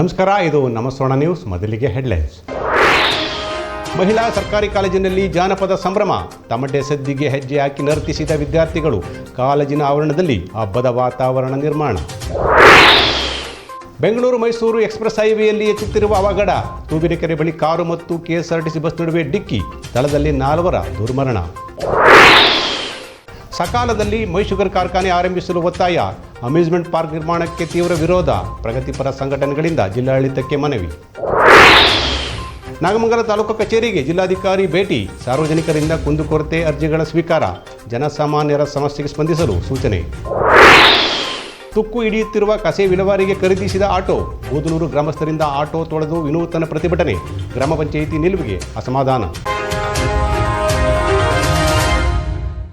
ನಮಸ್ಕಾರ, ಇದು ನಮಸ್ವರ್ಣ ನ್ಯೂಸ್ ಮೊದಲಿಗೆ ಹೆಡ್ಲೈನ್ಸ್ ಮಹಿಳಾ ಸರ್ಕಾರಿ ಕಾಲೇಜಿನಲ್ಲಿ ಜಾನಪದ ಸಂಭ್ರಮ, ತಮಟೆ ಸದ್ದಿಗೆ ಹೆಜ್ಜೆ ಹಾಕಿ ನರ್ತಿಸಿದ ವಿದ್ಯಾರ್ಥಿಗಳು, ಕಾಲೇಜಿನ ಆವರಣದಲ್ಲಿ ಹಬ್ಬದ ವಾತಾವರಣ ನಿರ್ಮಾಣ. ಬೆಂಗಳೂರು ಮೈಸೂರು ಎಕ್ಸ್ಪ್ರೆಸ್ ಹೈವೇಯಲ್ಲಿ ಹೆಚ್ಚುತ್ತಿರುವ ಅವಘಡ ತೂಬಿನಕೆರೆ ಬಳಿ ಕಾರು ಮತ್ತು ಕೆಎಸ್ಆರ್ಟಿಸಿ ಬಸ್ ನಡುವೆ ಡಿಕ್ಕಿ ಸ್ಥಳದಲ್ಲಿ ನಾಲ್ವರ ದುರ್ಮರಣ. ಸಕಾಲದಲ್ಲಿ ಮೈಶುಗರ್ ಕಾರ್ಖಾನೆ ಆರಂಭಿಸಲು ಒತ್ತಾಯ. ಅಮ್ಯೂಸ್ಮೆಂಟ್ ಪಾರ್ಕ್ ನಿರ್ಮಾಣಕ್ಕೆ ತೀವ್ರ ವಿರೋಧ. ಪ್ರಗತಿಪರ ಸಂಘಟನೆಗಳಿಂದ ಜಿಲ್ಲಾಡಳಿತಕ್ಕೆ ಮನವಿ. ನಾಗಮಂಗಲ ತಾಲೂಕು ಕಚೇರಿಗೆ ಜಿಲ್ಲಾಧಿಕಾರಿ ಭೇಟಿ. ಸಾರ್ವಜನಿಕರಿಂದ ಕುಂದುಕೊರತೆ ಅರ್ಜಿಗಳ ಸ್ವೀಕಾರ. ಜನಸಾಮಾನ್ಯರ ಸಮಸ್ಯೆಗೆ ಸ್ಪಂದಿಸಲು ಸೂಚನೆ. ತುಕ್ಕು ಹಿಡಿಯುತ್ತಿರುವ ಕಸೆ ವಿಲೇವಾರಿಗೆ ಖರೀದಿಸಿದ ಆಟೋ. ಬೂದನೂರು ಗ್ರಾಮಸ್ಥರಿಂದ ಆಟೋ ತೊಳೆದು ವಿನೂತನ ಪ್ರತಿಭಟನೆ. ಗ್ರಾಮ ಪಂಚಾಯಿತಿ ನಿಲುವಿಗೆ ಅಸಮಾಧಾನ.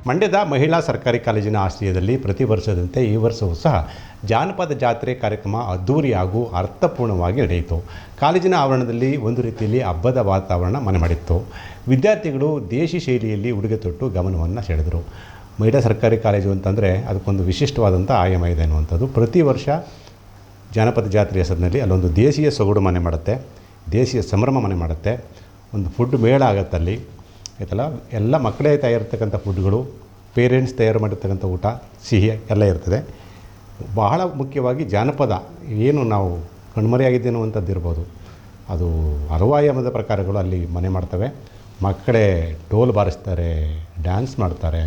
ಮಂಡ್ಯದ ಮಹಿಳಾ ಸರ್ಕಾರಿ ಕಾಲೇಜಿನ ಆಶ್ರಯದಲ್ಲಿ ಪ್ರತಿ ವರ್ಷದಂತೆ ಈ ವರ್ಷವೂ ಸಹ ಜಾನಪದ ಜಾತ್ರೆ ಕಾರ್ಯಕ್ರಮ ಅದ್ದೂರಿ ಹಾಗೂ ಅರ್ಥಪೂರ್ಣವಾಗಿ ನಡೆಯಿತು. ಕಾಲೇಜಿನ ಆವರಣದಲ್ಲಿ ಒಂದು ರೀತಿಯಲ್ಲಿ ಹಬ್ಬದ ವಾತಾವರಣ ಮನೆ ಮಾಡಿತ್ತು. ವಿದ್ಯಾರ್ಥಿಗಳು ದೇಶಿ ಶೈಲಿಯಲ್ಲಿ ಉಡುಗೆ ತೊಟ್ಟು ಗಮನವನ್ನು ಸೆಳೆದರು. ಮಹಿಳಾ ಸರ್ಕಾರಿ ಕಾಲೇಜು ಅಂತಂದರೆ ಅದಕ್ಕೊಂದು ವಿಶಿಷ್ಟವಾದಂಥ ಆಯಾಮ ಇದೆ ಅನ್ನುವಂಥದ್ದು. ಪ್ರತಿ ವರ್ಷ ಜಾನಪದ ಜಾತ್ರೆ ಹೆಸರಿನಲ್ಲಿ ಅಲ್ಲೊಂದು ದೇಶೀಯ ಸೊಗಡು ಮನೆ ಮಾಡುತ್ತೆ. ದೇಶೀಯ ಸಂಭ್ರಮ ಮನೆ ಮಾಡುತ್ತೆ. ಒಂದು ಫುಡ್ ಮೇಳ ಆಗತ್ತಲ್ಲಿ. ಆಯ್ತಲ್ಲ ಎಲ್ಲ ಮಕ್ಕಳೇ ತಯಾರಿರ್ತಕ್ಕಂಥ ಫುಡ್ಗಳು, ಪೇರೆಂಟ್ಸ್ ತಯಾರು ಮಾಡಿರ್ತಕ್ಕಂಥ ಊಟ, ಸಿಹಿ ಎಲ್ಲ ಇರ್ತದೆ. ಬಹಳ ಮುಖ್ಯವಾಗಿ ಜಾನಪದ, ಏನು ನಾವು ಕಣ್ಮರೆಯಾಗಿದ್ದೆ ಅನ್ನುವಂಥದ್ದು ಇರ್ಬೋದು. ಅದು ಅರವಾಯಾಮದ ಪ್ರಕಾರಗಳು ಅಲ್ಲಿ ಮನೆ ಮಾಡ್ತವೆ. ಮಕ್ಕಳೇ ಡೋಲ್ ಬಾರಿಸ್ತಾರೆ, ಡ್ಯಾನ್ಸ್ ಮಾಡ್ತಾರೆ.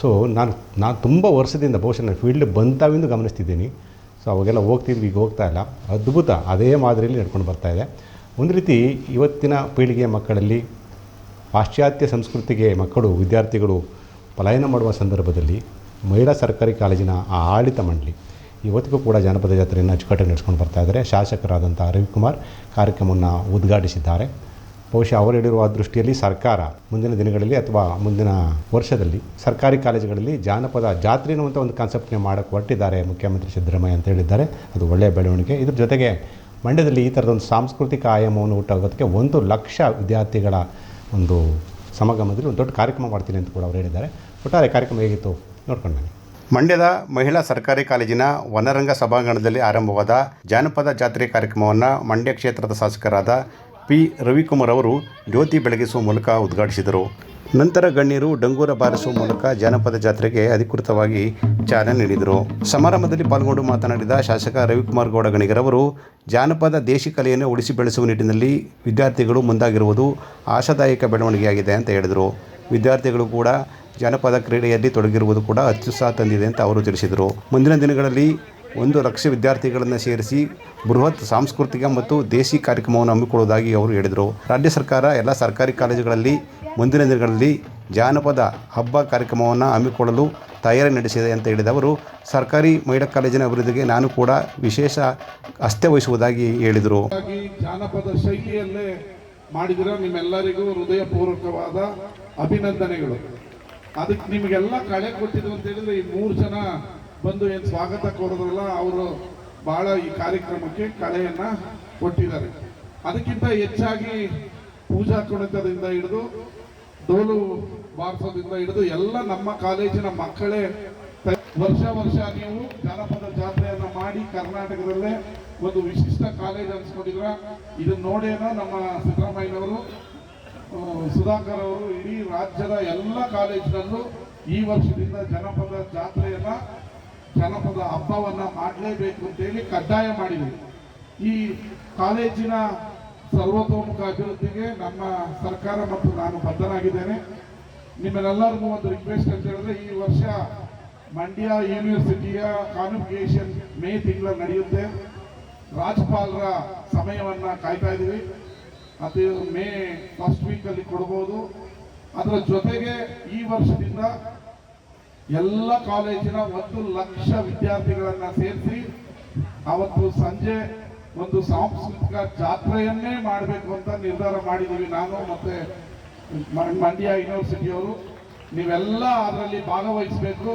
ಸೊ ನಾನು ನಾನು ತುಂಬ ವರ್ಷದಿಂದ ಬಹುಶಃ ನಾನು ಫೀಲ್ಡ್ ಬಂತಾವೆಂದು ಗಮನಿಸ್ತಿದ್ದೀನಿ. ಸೊ ಅವಾಗೆಲ್ಲ ಹೋಗ್ತಿದ್ವಿ, ಈಗ ಹೋಗ್ತಾ ಇಲ್ಲ. ಅದ್ಭುತ, ಅದೇ ಮಾದರಿಯಲ್ಲಿ ನಡ್ಕೊಂಡು ಬರ್ತಾ ಇದೆ. ಒಂದು ರೀತಿ ಇವತ್ತಿನ ಪೀಳಿಗೆಯ ಮಕ್ಕಳಲ್ಲಿ ಪಾಶ್ಚಾತ್ಯ ಸಂಸ್ಕೃತಿಗೆ ಮಕ್ಕಳು, ವಿದ್ಯಾರ್ಥಿಗಳು ಪಲಾಯನ ಮಾಡುವ ಸಂದರ್ಭದಲ್ಲಿ ಮಹಿಳಾ ಸರ್ಕಾರಿ ಕಾಲೇಜಿನ ಆ ಆಡಳಿತ ಮಂಡಳಿ. ಇವತ್ತಿಗೂ ಕೂಡ ಜಾನಪದ ಜಾತ್ರೆಯನ್ನು ಅಚ್ಚುಕಟ್ಟಾಗಿ ನಡೆಸ್ಕೊಂಡು ಬರ್ತಾ ಇದ್ದಾರೆ. ಶಾಸಕರಾದಂಥ ರವಿಕುಮಾರ್ ಕಾರ್ಯಕ್ರಮವನ್ನು ಉದ್ಘಾಟಿಸಿದ್ದಾರೆ. ಬಹುಶಃ ಅವರು ಹೇಳಿರುವ ದೃಷ್ಟಿಯಲ್ಲಿ ಸರ್ಕಾರ ಮುಂದಿನ ದಿನಗಳಲ್ಲಿ ಅಥವಾ ಮುಂದಿನ ವರ್ಷದಲ್ಲಿ ಸರ್ಕಾರಿ ಕಾಲೇಜುಗಳಲ್ಲಿ ಜಾನಪದ ಜಾತ್ರೆ ಅನ್ನುವಂಥ ಒಂದು ಕಾನ್ಸೆಪ್ಟ್ನ ಮಾಡಕ್ಕೆ ಹೊರಟಿದ್ದಾರೆ ಮುಖ್ಯಮಂತ್ರಿ ಸಿದ್ದರಾಮಯ್ಯ ಅಂತ ಹೇಳಿದ್ದಾರೆ. ಅದು ಒಳ್ಳೆಯ ಬೆಳವಣಿಗೆ. ಇದ್ರ ಜೊತೆಗೆ ಮಂಡ್ಯದಲ್ಲಿ ಈ ಥರದೊಂದು ಸಾಂಸ್ಕೃತಿಕ ಆಯಾಮವನ್ನು ಹುಟ್ಟಾಗೋದಕ್ಕೆ ಒಂದು ಲಕ್ಷ ವಿದ್ಯಾರ್ಥಿಗಳ ಒಂದು ಸಮಾಗಮದಲ್ಲಿ ಒಂದು ದೊಡ್ಡ ಕಾರ್ಯಕ್ರಮ ಮಾಡ್ತೀನಿ ಅಂತ ಕೂಡ ಅವರು ಹೇಳಿದ್ದಾರೆ. ಒಟ್ಟಾರೆ ಕಾರ್ಯಕ್ರಮ ಹೇಗಿತ್ತು ನೋಡ್ಕೊಂಡು ಬನ್ನಿ. ಮಂಡ್ಯದ ಮಹಿಳಾ ಸರ್ಕಾರಿ ಕಾಲೇಜಿನ ವನರಂಗ ಸಭಾಂಗಣದಲ್ಲಿ ಆರಂಭವಾದ ಜಾನಪದ ಜಾತ್ರೆ ಕಾರ್ಯಕ್ರಮವನ್ನು ಮಂಡ್ಯ ಕ್ಷೇತ್ರದ ಶಾಸಕರಾದ ಪಿ. ರವಿಕುಮಾರ್ ಅವರು ಜ್ಯೋತಿ ಬೆಳಗಿಸುವ ಮೂಲಕ ಉದ್ಘಾಟಿಸಿದರು. ನಂತರ ಗಣ್ಯರು ಡಂಗೂರ ಬಾರಿಸುವ ಮೂಲಕ ಜಾನಪದ ಜಾತ್ರೆಗೆ ಅಧಿಕೃತವಾಗಿ ಚಾಲನೆ ನೀಡಿದರು. ಸಮಾರಂಭದಲ್ಲಿ ಪಾಲ್ಗೊಂಡು ಮಾತನಾಡಿದ ಶಾಸಕ ರವಿಕುಮಾರ್ ಗೌಡ ಗಣಿಗರವರು, ಜಾನಪದ ದೇಶಿ ಕಲೆಯನ್ನು ಉಳಿಸಿ ಬೆಳೆಸುವ ನಿಟ್ಟಿನಲ್ಲಿ ವಿದ್ಯಾರ್ಥಿಗಳು ಮುಂದಾಗಿರುವುದು ಆಶಾದಾಯಕ ಬೆಳವಣಿಗೆಯಾಗಿದೆ ಅಂತ ಹೇಳಿದರು. ವಿದ್ಯಾರ್ಥಿಗಳು ಕೂಡ ಜಾನಪದ ಕ್ರೀಡೆಯಲ್ಲಿ ತೊಡಗಿರುವುದು ಕೂಡ ಅತ್ಯುತ್ಸಾಹ ತಂದಿದೆ ಅಂತ ಅವರು ತಿಳಿಸಿದರು. ಮುಂದಿನ ದಿನಗಳಲ್ಲಿ ಒಂದು ಲಕ್ಷ ವಿದ್ಯಾರ್ಥಿಗಳನ್ನು ಸೇರಿಸಿ ಬೃಹತ್ ಸಾಂಸ್ಕೃತಿಕ ಮತ್ತು ದೇಸಿ ಕಾರ್ಯಕ್ರಮವನ್ನು ಹಮ್ಮಿಕೊಳ್ಳುವುದಾಗಿ ಅವರು ಹೇಳಿದರು. ರಾಜ್ಯ ಸರ್ಕಾರ ಎಲ್ಲ ಸರ್ಕಾರಿ ಕಾಲೇಜುಗಳಲ್ಲಿ ಮುಂದಿನ ದಿನಗಳಲ್ಲಿ ಜಾನಪದ ಹಬ್ಬ ಕಾರ್ಯಕ್ರಮವನ್ನು ಹಮ್ಮಿಕೊಳ್ಳಲು ತಯಾರಿ ನಡೆಸಿದೆ ಅಂತ ಹೇಳಿದ ಅವರು, ಸರ್ಕಾರಿ ಮಹಿಳಾ ಕಾಲೇಜಿನ ಅಭಿವೃದ್ಧಿಗೆ ನಾನು ಕೂಡ ವಿಶೇಷ ಅಸ್ತೆ ವಹಿಸುವುದಾಗಿ ಹೇಳಿದರು. ಜಾನಪದ ಶೈಲಿಯಲ್ಲೇ ಮಾಡಿದಿರೋ ನಿಮ್ಮೆಲ್ಲರಿಗೂ ಹೃದಯಪೂರ್ವಕವಾದ ಅಭಿನಂದನೆಗಳು. ಅದಕ್ಕೆ ನಿಮಗೆಲ್ಲ ಕಳೆ ಕೊಟ್ಟಿದ್ರು ಅಂತ ಹೇಳಿದ್ರೆ ಈ ಮೂರು ಜನ ಬಂದು ಏನು ಸ್ವಾಗತ ಕೋರಿದ್ರಲ್ಲ ಅವರು ಬಹಳ ಈ ಕಾರ್ಯಕ್ರಮಕ್ಕೆ ಕಲೆಯನ್ನ ಕೊಟ್ಟಿದ್ದಾರೆ. ಅದಕ್ಕಿಂತ ಹೆಚ್ಚಾಗಿ ಪೂಜಾ ಕುಣಿತದಿಂದ ಹಿಡಿದು, ಡೋಲು ಬಾರಿಸೋದ್ರಿಂದ ಹಿಡಿದು ಎಲ್ಲ ನಮ್ಮ ಕಾಲೇಜಿನ ಮಕ್ಕಳೇ ವರ್ಷ ವರ್ಷ ನೀವು ಜನಪದ ಜಾತ್ರೆಯನ್ನು ಮಾಡಿ ಕರ್ನಾಟಕದಲ್ಲೇ ಒಂದು ವಿಶಿಷ್ಟ ಕಾಲೇಜ್ ಅನ್ಸ್ಕೊಂಡಿದ್ರ ಇದನ್ನ ನೋಡೇನೋ ನಮ್ಮ ಸಿದ್ದರಾಮಯ್ಯನವರು ಸುಧಾಕರ್ ಅವರು, ಇಡೀ ರಾಜ್ಯದ ಎಲ್ಲ ಕಾಲೇಜಿನಲ್ಲೂ ಈ ವರ್ಷದಿಂದ ಜನಪದ ಜಾತ್ರೆಯನ್ನ ಜನಪದ ಹಬ್ಬವನ್ನು ಮಾಡಲೇಬೇಕು ಅಂತೇಳಿ ಕಡ್ಡಾಯ ಮಾಡಿದ್ವಿ. ಈ ಕಾಲೇಜಿನ ಸರ್ವತೋಮುಖ ಅಭಿವೃದ್ಧಿಗೆ ನಮ್ಮ ಸರ್ಕಾರ ಮತ್ತು ನಾನು ಬದ್ಧನಾಗಿದ್ದೇನೆ. ನಿಮ್ಮೆಲ್ಲರಿಗೂ ಒಂದು ರಿಕ್ವೆಸ್ಟ್ ಅಂತ ಹೇಳಿದ್ರೆ, ಈ ವರ್ಷ ಮಂಡ್ಯ ಯೂನಿವರ್ಸಿಟಿಯ ಕಾನ್ವಿಕೇಶನ್ ಮೇ ತಿಂಗಳ ನಡೆಯುತ್ತೆ. ರಾಜ್ಯಪಾಲರ ಸಮಯವನ್ನ ಕಾಯ್ತಾ ಇದೀವಿ ಅದು ಮೇ ಫಸ್ಟ್ ವೀಕ್ ಅಲ್ಲಿ ಕೊಡ್ಬೋದು. ಅದರ ಜೊತೆಗೆ ಈ ವರ್ಷದಿಂದ ಎಲ್ಲ ಕಾಲೇಜಿನ ಒಂದು ಲಕ್ಷ ವಿದ್ಯಾರ್ಥಿಗಳನ್ನ ಸೇರಿಸಿ ಅವತ್ತು ಸಂಜೆ ಒಂದು ಸಾಂಸ್ಕೃತಿಕ ಜಾತ್ರೆಯನ್ನೇ ಮಾಡಬೇಕು ಅಂತ ನಿರ್ಧಾರ ಮಾಡಿದ್ದೀವಿ ನಾನು ಮತ್ತೆ ಮಂಡ್ಯ ಯೂನಿವರ್ಸಿಟಿಯವರು ನೀವೆಲ್ಲ ಅದರಲ್ಲಿ ಭಾಗವಹಿಸಬೇಕು.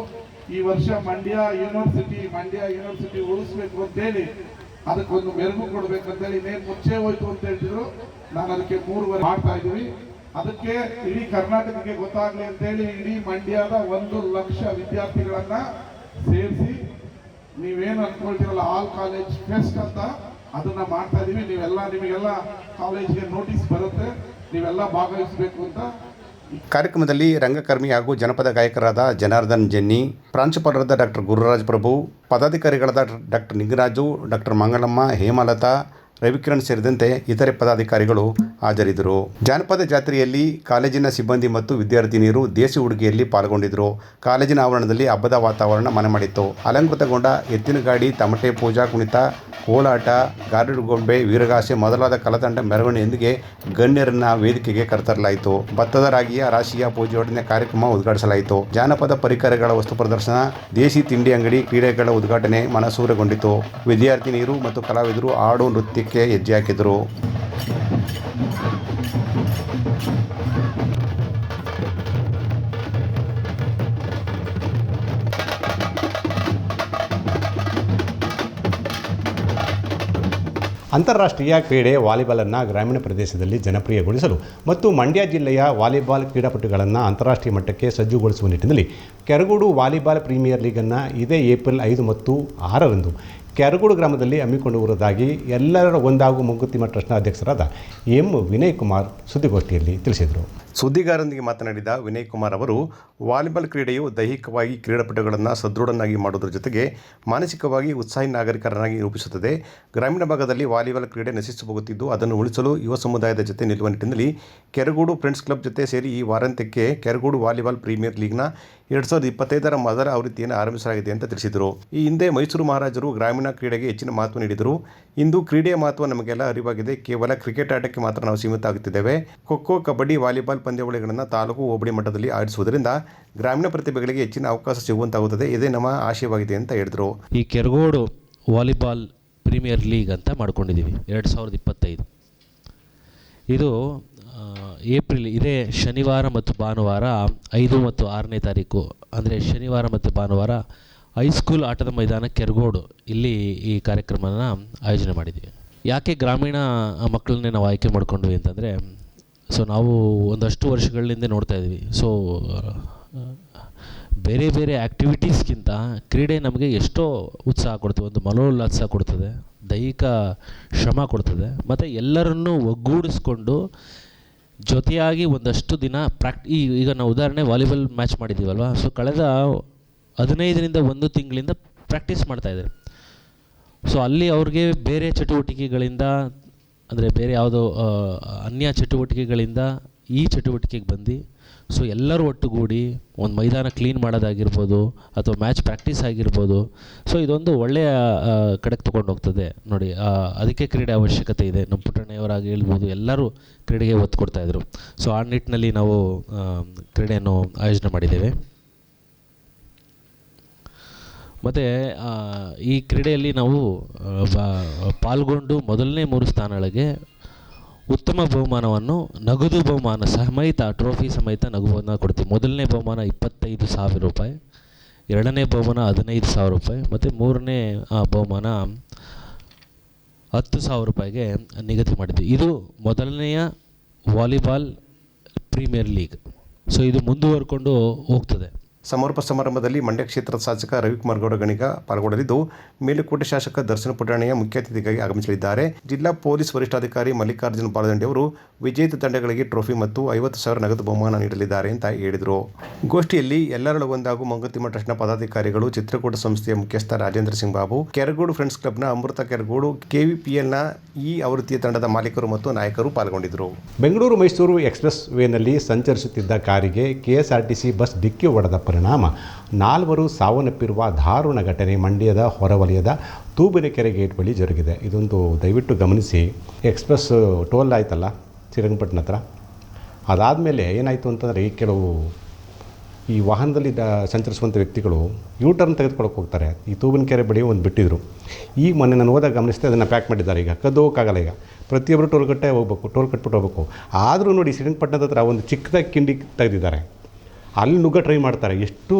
ಈ ವರ್ಷ ಮಂಡ್ಯ ಯೂನಿವರ್ಸಿಟಿ ಮಂಡ್ಯ ಯೂನಿವರ್ಸಿಟಿ ಉಳಿಸ್ಬೇಕು ಅಂತೇಳಿ ಅದಕ್ಕೊಂದು ಮೆರುಗು ಕೊಡಬೇಕಂತೇಳಿ ಇನ್ನೇನು ಮುಚ್ಚೆ ಹೋಯ್ತು ಅಂತ ಹೇಳ್ತಿದ್ರು. ನಾನು ಅದಕ್ಕೆ ಮೂರುವರೆ ಮಾಡ್ತಾ ಇದ್ದೀವಿ. ಅದಕ್ಕೆ ಇಡೀ ಕರ್ನಾಟಕಕ್ಕೆ ಗೊತ್ತಾಗ್ಲಿ ಅಂತೇಳಿ ಇಡೀ ಮಂಡ್ಯದ ಒಂದು ಲಕ್ಷ ವಿದ್ಯಾರ್ಥಿಗಳನ್ನ ಸೇರಿಸಿ ನೀವೇನು ಅನ್ಕೊಳ್ತೀರಲ್ಲ ಆಲ್ ಕಾಲೇಜ್ ಫೆಸ್ಟ್ ಅಂತ ಅದನ್ನ ಮಾಡ್ತಾ ಇದೀವಿ. ನೀವೆಲ್ಲ ನಿಮಗೆಲ್ಲ ಕಾಲೇಜ್ಗೆ ನೋಟಿಸ್ ಬರುತ್ತೆ. ನೀವೆಲ್ಲ ಭಾಗವಹಿಸಬೇಕು ಅಂತ. ಕಾರ್ಯಕ್ರಮದಲ್ಲಿ ರಂಗಕರ್ಮಿ ಹಾಗೂ ಜನಪದ ಗಾಯಕರಾದ ಜನಾರ್ದನ್ ಜೆನ್ನಿ, ಪ್ರಾಂಶುಪಾಲರಾದ ಡಾಕ್ಟರ್ ಗುರುರಾಜ್ ಪ್ರಭು, ಪದಾಧಿಕಾರಿಗಳಾದ ಡಾಕ್ಟರ್ ನಿಂಗರಾಜು, ಡಾಕ್ಟರ್ ಮಂಗಳಮ್ಮ ಹೇಮಲತಾ ರವಿಕಿರಣ್ ಸೇರಿದಂತೆ ಇತರೆ ಪದಾಧಿಕಾರಿಗಳು ಹಾಜರಿದ್ದರು. ಜಾನಪದ ಜಾತ್ರೆಯಲ್ಲಿ ಕಾಲೇಜಿನ ಸಿಬ್ಬಂದಿ ಮತ್ತು ವಿದ್ಯಾರ್ಥಿನಿಯರು ದೇಸಿ ಉಡುಗೆಯಲ್ಲಿ ಪಾಲ್ಗೊಂಡಿದ್ದರು. ಕಾಲೇಜಿನ ಆವರಣದಲ್ಲಿ ಹಬ್ಬದ ವಾತಾವರಣ ಮನೆ ಮಾಡಿತ್ತು ಅಲಂಕೃತಗೊಂಡ ಎತ್ತಿನ ಗಾಡಿ ತಮಟೆ ಪೂಜಾ, ಕುಣಿತ, ಕೋಲಾಟ ಗಾರುಡು ಗೊಂಬೆ, ವೀರಗಾಸೆ ಮೊದಲಾದ ಕಲತಂಡ ಮೆರವಣಿಗೆಯೊಂದಿಗೆ ಗಣ್ಯರನ್ನ ವೇದಿಕೆಗೆ ಕರೆತರಲಾಯಿತು. ಭತ್ತದ ರಾಗಿಯ ರಾಶಿಯ ಪೂಜೆಯೊಡನೆ ಕಾರ್ಯಕ್ರಮ ಉದ್ಘಾಟಿಸಲಾಯಿತು. ಜಾನಪದ ಪರಿಕರಗಳ ವಸ್ತು ಪ್ರದರ್ಶನ, ದೇಸಿ ತಿಂಡಿ ಅಂಗಡಿ ಕ್ರೀಡೆಗಳ ಉದ್ಘಾಟನೆ ಮನಸೂರೆಗೊಂಡಿತು. ವಿದ್ಯಾರ್ಥಿನಿಯರು ಮತ್ತು ಕಲಾವಿದರು ಹಾಡು ನೃತ್ಯಕ್ಕೆ ಹೆಜ್ಜೆ ಹಾಕಿದರು. ಅಂತಾರಾಷ್ಟ್ರೀಯ ಕ್ರೀಡೆ ವಾಲಿಬಾಲನ್ನು ಗ್ರಾಮೀಣ ಪ್ರದೇಶದಲ್ಲಿ ಜನಪ್ರಿಯಗೊಳಿಸಲು ಮತ್ತು ಮಂಡ್ಯ ಜಿಲ್ಲೆಯ ವಾಲಿಬಾಲ್ ಕ್ರೀಡಾಪಟುಗಳನ್ನು ಅಂತಾರಾಷ್ಟ್ರೀಯ ಮಟ್ಟಕ್ಕೆ ಸಜ್ಜುಗೊಳಿಸುವ ನಿಟ್ಟಿನಲ್ಲಿ ಕೆರಗೋಡು ವಾಲಿಬಾಲ್ ಪ್ರೀಮಿಯರ್ ಲೀಗನ್ನು ಇದೇ ಏಪ್ರಿಲ್ ಐದು ಮತ್ತು ಆರರಂದು ಕೆರಗೋಡು ಗ್ರಾಮದಲ್ಲಿ ಹಮ್ಮಿಕೊಂಡಿರುವುದಾಗಿ ಎಲ್ಲರ ಒಂದಾಗು ಮಂಕುತಿಮ್ಮ ಟ್ರಸ್ಟ್ನ ಅಧ್ಯಕ್ಷರಾದ ಎಂ ವಿನಯ್ ಕುಮಾರ್ ಸುದ್ದಿಗೋಷ್ಠಿಯಲ್ಲಿ ತಿಳಿಸಿದರು. ಸುದ್ದಿಗಾರರೊಂದಿಗೆ ಮಾತನಾಡಿದ ವಿನಯ್ ಕುಮಾರ್ ಅವರು, ವಾಲಿಬಾಲ್ ಕ್ರೀಡೆಯು ದೈಹಿಕವಾಗಿ ಕ್ರೀಡಾಪಟುಗಳನ್ನು ಸದೃಢನಾಗಿ ಮಾಡುವುದರ ಜೊತೆಗೆ ಮಾನಸಿಕವಾಗಿ ಉತ್ಸಾಹಿ ನಾಗರಿಕರನ್ನಾಗಿ ರೂಪಿಸುತ್ತದೆ. ಗ್ರಾಮೀಣ ಭಾಗದಲ್ಲಿ ವಾಲಿಬಾಲ್ ಕ್ರೀಡೆ ನಶಿಸಿ ಹೋಗುತ್ತಿದ್ದು, ಅದನ್ನು ಉಳಿಸಲು ಯುವ ಸಮುದಾಯದ ಜೊತೆ ನಿಲ್ಲುವ ನಿಟ್ಟಿನಲ್ಲಿ ಕೆರಗೋಡು ಫ್ರೆಂಡ್ಸ್ ಕ್ಲಬ್ ಜೊತೆ ಸೇರಿ ಈ ವಾರಾಂತ್ಯಕ್ಕೆ ಕೆರಗೋಡು ವಾಲಿಬಾಲ್ ಪ್ರೀಮಿಯರ್ ಲೀಗ್ನ ಎರಡು ಸಾವಿರದ ಇಪ್ಪತ್ತೈದರ ಮೊದಲ ಆವೃತ್ತಿಯನ್ನು ಆರಂಭಿಸಲಾಗಿದೆ ಅಂತ ತಿಳಿಸಿದರು. ಈ ಹಿಂದೆ ಮೈಸೂರು ಮಹಾರಾಜರು ಗ್ರಾಮೀಣ ಕ್ರೀಡೆಗೆ ಹೆಚ್ಚಿನ ಮಹತ್ವ ನೀಡಿದರು. ಇಂದು ಕ್ರೀಡೆಯ ಮಹತ್ವ ನಮಗೆಲ್ಲ ಅರಿವಾಗಿದೆ. ಕೇವಲ ಕ್ರಿಕೆಟ್ ಆಟಕ್ಕೆ ಮಾತ್ರ ನಾವು ಸೀಮಿತ ಆಗುತ್ತಿದ್ದೇವೆ ಖೋಖೋ ಕಬಡ್ಡಿ, ವಾಲಿಬಾಲ್ ಪಂದ್ಯಾವಳಿಗಳನ್ನು ತಾಲೂಕು ಹೋಬಳಿ ಮಟ್ಟದಲ್ಲಿ ಆಡಿಸುವುದರಿಂದ ಗ್ರಾಮೀಣ ಪ್ರತಿಭೆಗಳಿಗೆ ಹೆಚ್ಚಿನ ಅವಕಾಶ ಸಿಗುವಂತಾಗುತ್ತದೆ. ಇದೇ ನಮ್ಮ ಆಶಯವಾಗಿದೆ ಅಂತ ಹೇಳಿದರು. ಈ ಕೆರಗೋಡು ವಾಲಿಬಾಲ್ ಪ್ರೀಮಿಯರ್ ಲೀಗ್ ಅಂತ ಮಾಡ್ಕೊಂಡಿದ್ದೀವಿ, ಎರಡು ಸಾವಿರದ ಇಪ್ಪತ್ತೈದು. ಇದು ಏಪ್ರಿಲ್, ಇದೇ ಶನಿವಾರ ಮತ್ತು ಭಾನುವಾರ ಐದು ಮತ್ತು ಆರನೇ ತಾರೀಕು, ಅಂದರೆ ಶನಿವಾರ ಮತ್ತು ಭಾನುವಾರ ಹೈಸ್ಕೂಲ್ ಆಟದ ಮೈದಾನ ಕೆರಗೋಡು ಇಲ್ಲಿ ಈ ಕಾರ್ಯಕ್ರಮನ ಆಯೋಜನೆ ಮಾಡಿದ್ದೀವಿ. ಯಾಕೆ ಗ್ರಾಮೀಣ ಮಕ್ಕಳನ್ನೇ ನಾವು ಆಯ್ಕೆ ಮಾಡಿಕೊಂಡ್ವಿ ಅಂತಂದರೆ ಸೊ ನಾವು ಒಂದಷ್ಟು ವರ್ಷಗಳಿಂದ ನೋಡ್ತಾ ಇದ್ದೀವಿ. ಸೊ ಬೇರೆ ಬೇರೆ ಆ್ಯಕ್ಟಿವಿಟೀಸ್ಗಿಂತ ಕ್ರೀಡೆ ನಮಗೆ ಎಷ್ಟೋ ಉತ್ಸಾಹ ಕೊಡ್ತದೆ. ಒಂದು ಮನೋಲ್ಲಾಸ ಕೊಡ್ತದೆ. ದೈಹಿಕ ಶ್ರಮ ಕೊಡ್ತದೆ. ಮತ್ತು ಎಲ್ಲರನ್ನೂ ಒಗ್ಗೂಡಿಸ್ಕೊಂಡು ಜೊತೆಯಾಗಿ ಒಂದಷ್ಟು ದಿನ ಪ್ರಾಕ್, ಈ, ಈಗ ನಾವು ಉದಾಹರಣೆ ವಾಲಿಬಾಲ್ ಮ್ಯಾಚ್ ಮಾಡಿದ್ದೀವಲ್ವ? ಸೊ ಕಳೆದ ಹದಿನೈದರಿಂದ ಒಂದು ತಿಂಗಳಿಂದ ಪ್ರಾಕ್ಟೀಸ್ ಮಾಡ್ತಾಯಿದ್ದಾರೆ ಸೊ ಅಲ್ಲಿ ಅವ್ರಿಗೆ ಬೇರೆ ಚಟುವಟಿಕೆಗಳಿಂದ ಅಂದರೆ ಬೇರೆ ಯಾವುದೋ ಅನ್ಯ ಚಟುವಟಿಕೆಗಳಿಂದ ಈ ಚಟುವಟಿಕೆಗೆ ಬಂದು, ಸೊ ಎಲ್ಲರೂ ಒಟ್ಟುಗೂಡಿ ಒಂದು ಮೈದಾನ ಕ್ಲೀನ್ ಮಾಡೋದಾಗಿರ್ಬೋದು ಅಥವಾ ಮ್ಯಾಚ್ ಪ್ರಾಕ್ಟೀಸ್ ಆಗಿರ್ಬೋದು. ಸೊ ಇದೊಂದು ಒಳ್ಳೆಯ ಕಡೆಗೆ ತೊಗೊಂಡು ಹೋಗ್ತದೆ. ನೋಡಿ ಅದಕ್ಕೆ ಕ್ರೀಡೆ ಅವಶ್ಯಕತೆ ಇದೆ. ನಮ್ಮ ಪುಟ್ಟಣ್ಣಯವರಾಗಿ ಹೇಳ್ಬೋದು, ಎಲ್ಲರೂ ಕ್ರೀಡೆಗೆ ಒತ್ತು ಕೊಡ್ತಾಯಿದ್ರು ಸೊ ಆ ನಿಟ್ಟಿನಲ್ಲಿ ನಾವು ಕ್ರೀಡೆಯನ್ನು ಆಯೋಜನೆ ಮಾಡಿದ್ದೇವೆ. ಮತ್ತು ಈ ಕ್ರೀಡೆಯಲ್ಲಿ ನಾವು ಪಾಲ್ಗೊಂಡು ಮೊದಲನೇ ಮೂರು ಸ್ಥಾನಗಳಿಗೆ ಉತ್ತಮ ಬಹುಮಾನವನ್ನು, ನಗದು ಬಹುಮಾನ ಸಮೇತ, ಟ್ರೋಫಿ ಸಮೇತ ನಗುವನ್ನು ಕೊಡ್ತೀವಿ. ಮೊದಲನೇ ಬಹುಮಾನ ಇಪ್ಪತ್ತೈದು ಸಾವಿರ ರೂಪಾಯಿ, ಎರಡನೇ ಬಹುಮಾನ ಹದಿನೈದು ಸಾವಿರ ರೂಪಾಯಿ, ಮತ್ತು ಮೂರನೇ ಬಹುಮಾನ ಹತ್ತು ಸಾವಿರ ರೂಪಾಯಿಗೆ ನಿಗದಿ ಮಾಡಿದ್ವಿ. ಇದು ಮೊದಲನೆಯ ವಾಲಿಬಾಲ್ ಪ್ರೀಮಿಯರ್ ಲೀಗ್. ಸೊ, ಇದು ಮುಂದುವರ್ಕೊಂಡು ಹೋಗ್ತದೆ. ಸಮಾರೋಪ ಸಮಾರಂಭದಲ್ಲಿ ಮಂಡ್ಯ ಕ್ಷೇತ್ರದ ಶಾಸಕ ರವಿಕುಮಾರ್ ಗೌಡ ಗಣಿಗ ಪಾಲ್ಗೊಳ್ಳಲಿದ್ದು, ಮೇಲುಕೋಟೆ ಶಾಸಕ ದರ್ಶನ ಪುಟಾಣಿಯ ಮುಖ್ಯ ಅತಿಥಿಗಾಗಿ ಆಗಮಿಸಲಿದ್ದಾರೆ. ಜಿಲ್ಲಾ ಪೊಲೀಸ್ ವರಿಷ್ಠಾಧಿಕಾರಿ ಮಲ್ಲಿಕಾರ್ಜುನ ಬಾಲದಂಡಿ ಅವರು ವಿಜೇತ ತಂಡಗಳಿಗೆ ಟ್ರೋಫಿ ಮತ್ತು ಐವತ್ತು ಸಾವಿರ ನಗದು ಬಹುಮಾನ ನೀಡಲಿದ್ದಾರೆ ಅಂತ ಹೇಳಿದರು. ಗೋಷ್ಠಿಯಲ್ಲಿ ಎಲ್ಲರೊಳಗೊಂದಾಗೂ ಮಂಗತಿಮ್ಮ ಟ್ರಸ್ಟ್ನ ಪದಾಧಿಕಾರಿಗಳು ಚಿತ್ರಕೂಟ ಸಂಸ್ಥೆಯ ಮುಖ್ಯಸ್ಥ ರಾಜೇಂದ್ರ ಸಿಂಗ್ ಬಾಬು, ಕೆರಗೋಡು ಫ್ರೆಂಡ್ಸ್ ಕ್ಲಬ್ನ ಅಮೃತ ಕೆರಗೋಡು, ಕೆವಿಪಿಎಲ್ನ ಈ ಆವೃತ್ತಿಯ ತಂಡದ ಮಾಲೀಕರು ಮತ್ತು ನಾಯಕರು ಪಾಲ್ಗೊಂಡಿದ್ದರು. ಬೆಂಗಳೂರು ಮೈಸೂರು ಎಕ್ಸ್ಪ್ರೆಸ್ ವೇನಲ್ಲಿ ಸಂಚರಿಸುತ್ತಿದ್ದ ಕಾರಿಗೆ ಕೆಎಸ್ಆರ್ಟಿಸಿ ಬಸ್ ಡಿಕ್ಕಿ ಹೊಡೆದ ಪರಿಣಾಮ. ನಾಲ್ವರು ಸಾವನ್ನಪ್ಪಿರುವ ದಾರುಣ ಘಟನೆ ಮಂಡ್ಯದ ಹೊರವಲಯದ ತೂಬಿನಕೆರೆ ಗೇಟ್ ಬಳಿ ಜರುಗಿದೆ. ಇದೊಂದು ದಯವಿಟ್ಟು ಗಮನಿಸಿ. ಎಕ್ಸ್ಪ್ರೆಸ್ ಟೋಲ್ ಆಯ್ತಲ್ಲ ಶ್ರೀರಂಗಪಟ್ಟಣ ಹತ್ರ? ಅದಾದಮೇಲೆ ಏನಾಯಿತು ಅಂತಂದರೆ ಈ ಕೆಲವು ಈ ವಾಹನದಲ್ಲಿ ದ ಸಂಚರಿಸುವಂಥ ವ್ಯಕ್ತಿಗಳು ಯೂ ಟರ್ನ್ ತೆಗೆದುಕೊಳ್ಳೋಕೆ ಹೋಗ್ತಾರೆ. ಈ ತೂಬಿನಕೆರೆ ಬಳಿ ಒಂದು ಬಿಟ್ಟಿದ್ರು. ಈ ಮೊನ್ನೆ ನಾನು ಹೋದಾಗ ಗಮನಿಸಿದೆ, ಅದನ್ನು ಪ್ಯಾಕ್ ಮಾಡಿದ್ದಾರೆ. ಈಗ ಕದ್ದೋಕ್ಕಾಗಲ್ಲ ಈಗ. ಪ್ರತಿಯೊಬ್ಬರು ಟೋಲ್ ಕಟ್ಟೆ ಹೋಗ್ಬೇಕು, ಟೋಲ್ ಕಟ್ಬಿಟ್ಟು ಹೋಗ್ಬೇಕು. ಆದರೂ ನೋಡಿ ಶ್ರೀರಂಗಪಟ್ಟಣದ ಹತ್ರ ಒಂದು ಚಿಕ್ಕದಾಗಿ ಕಿಂಡಿ ತೆಗೆದಿದ್ದಾರೆ. ಅಲ್ಲಿ ನುಗ್ಗ ಟ್ರೈ ಮಾಡ್ತಾರೆ. ಎಷ್ಟು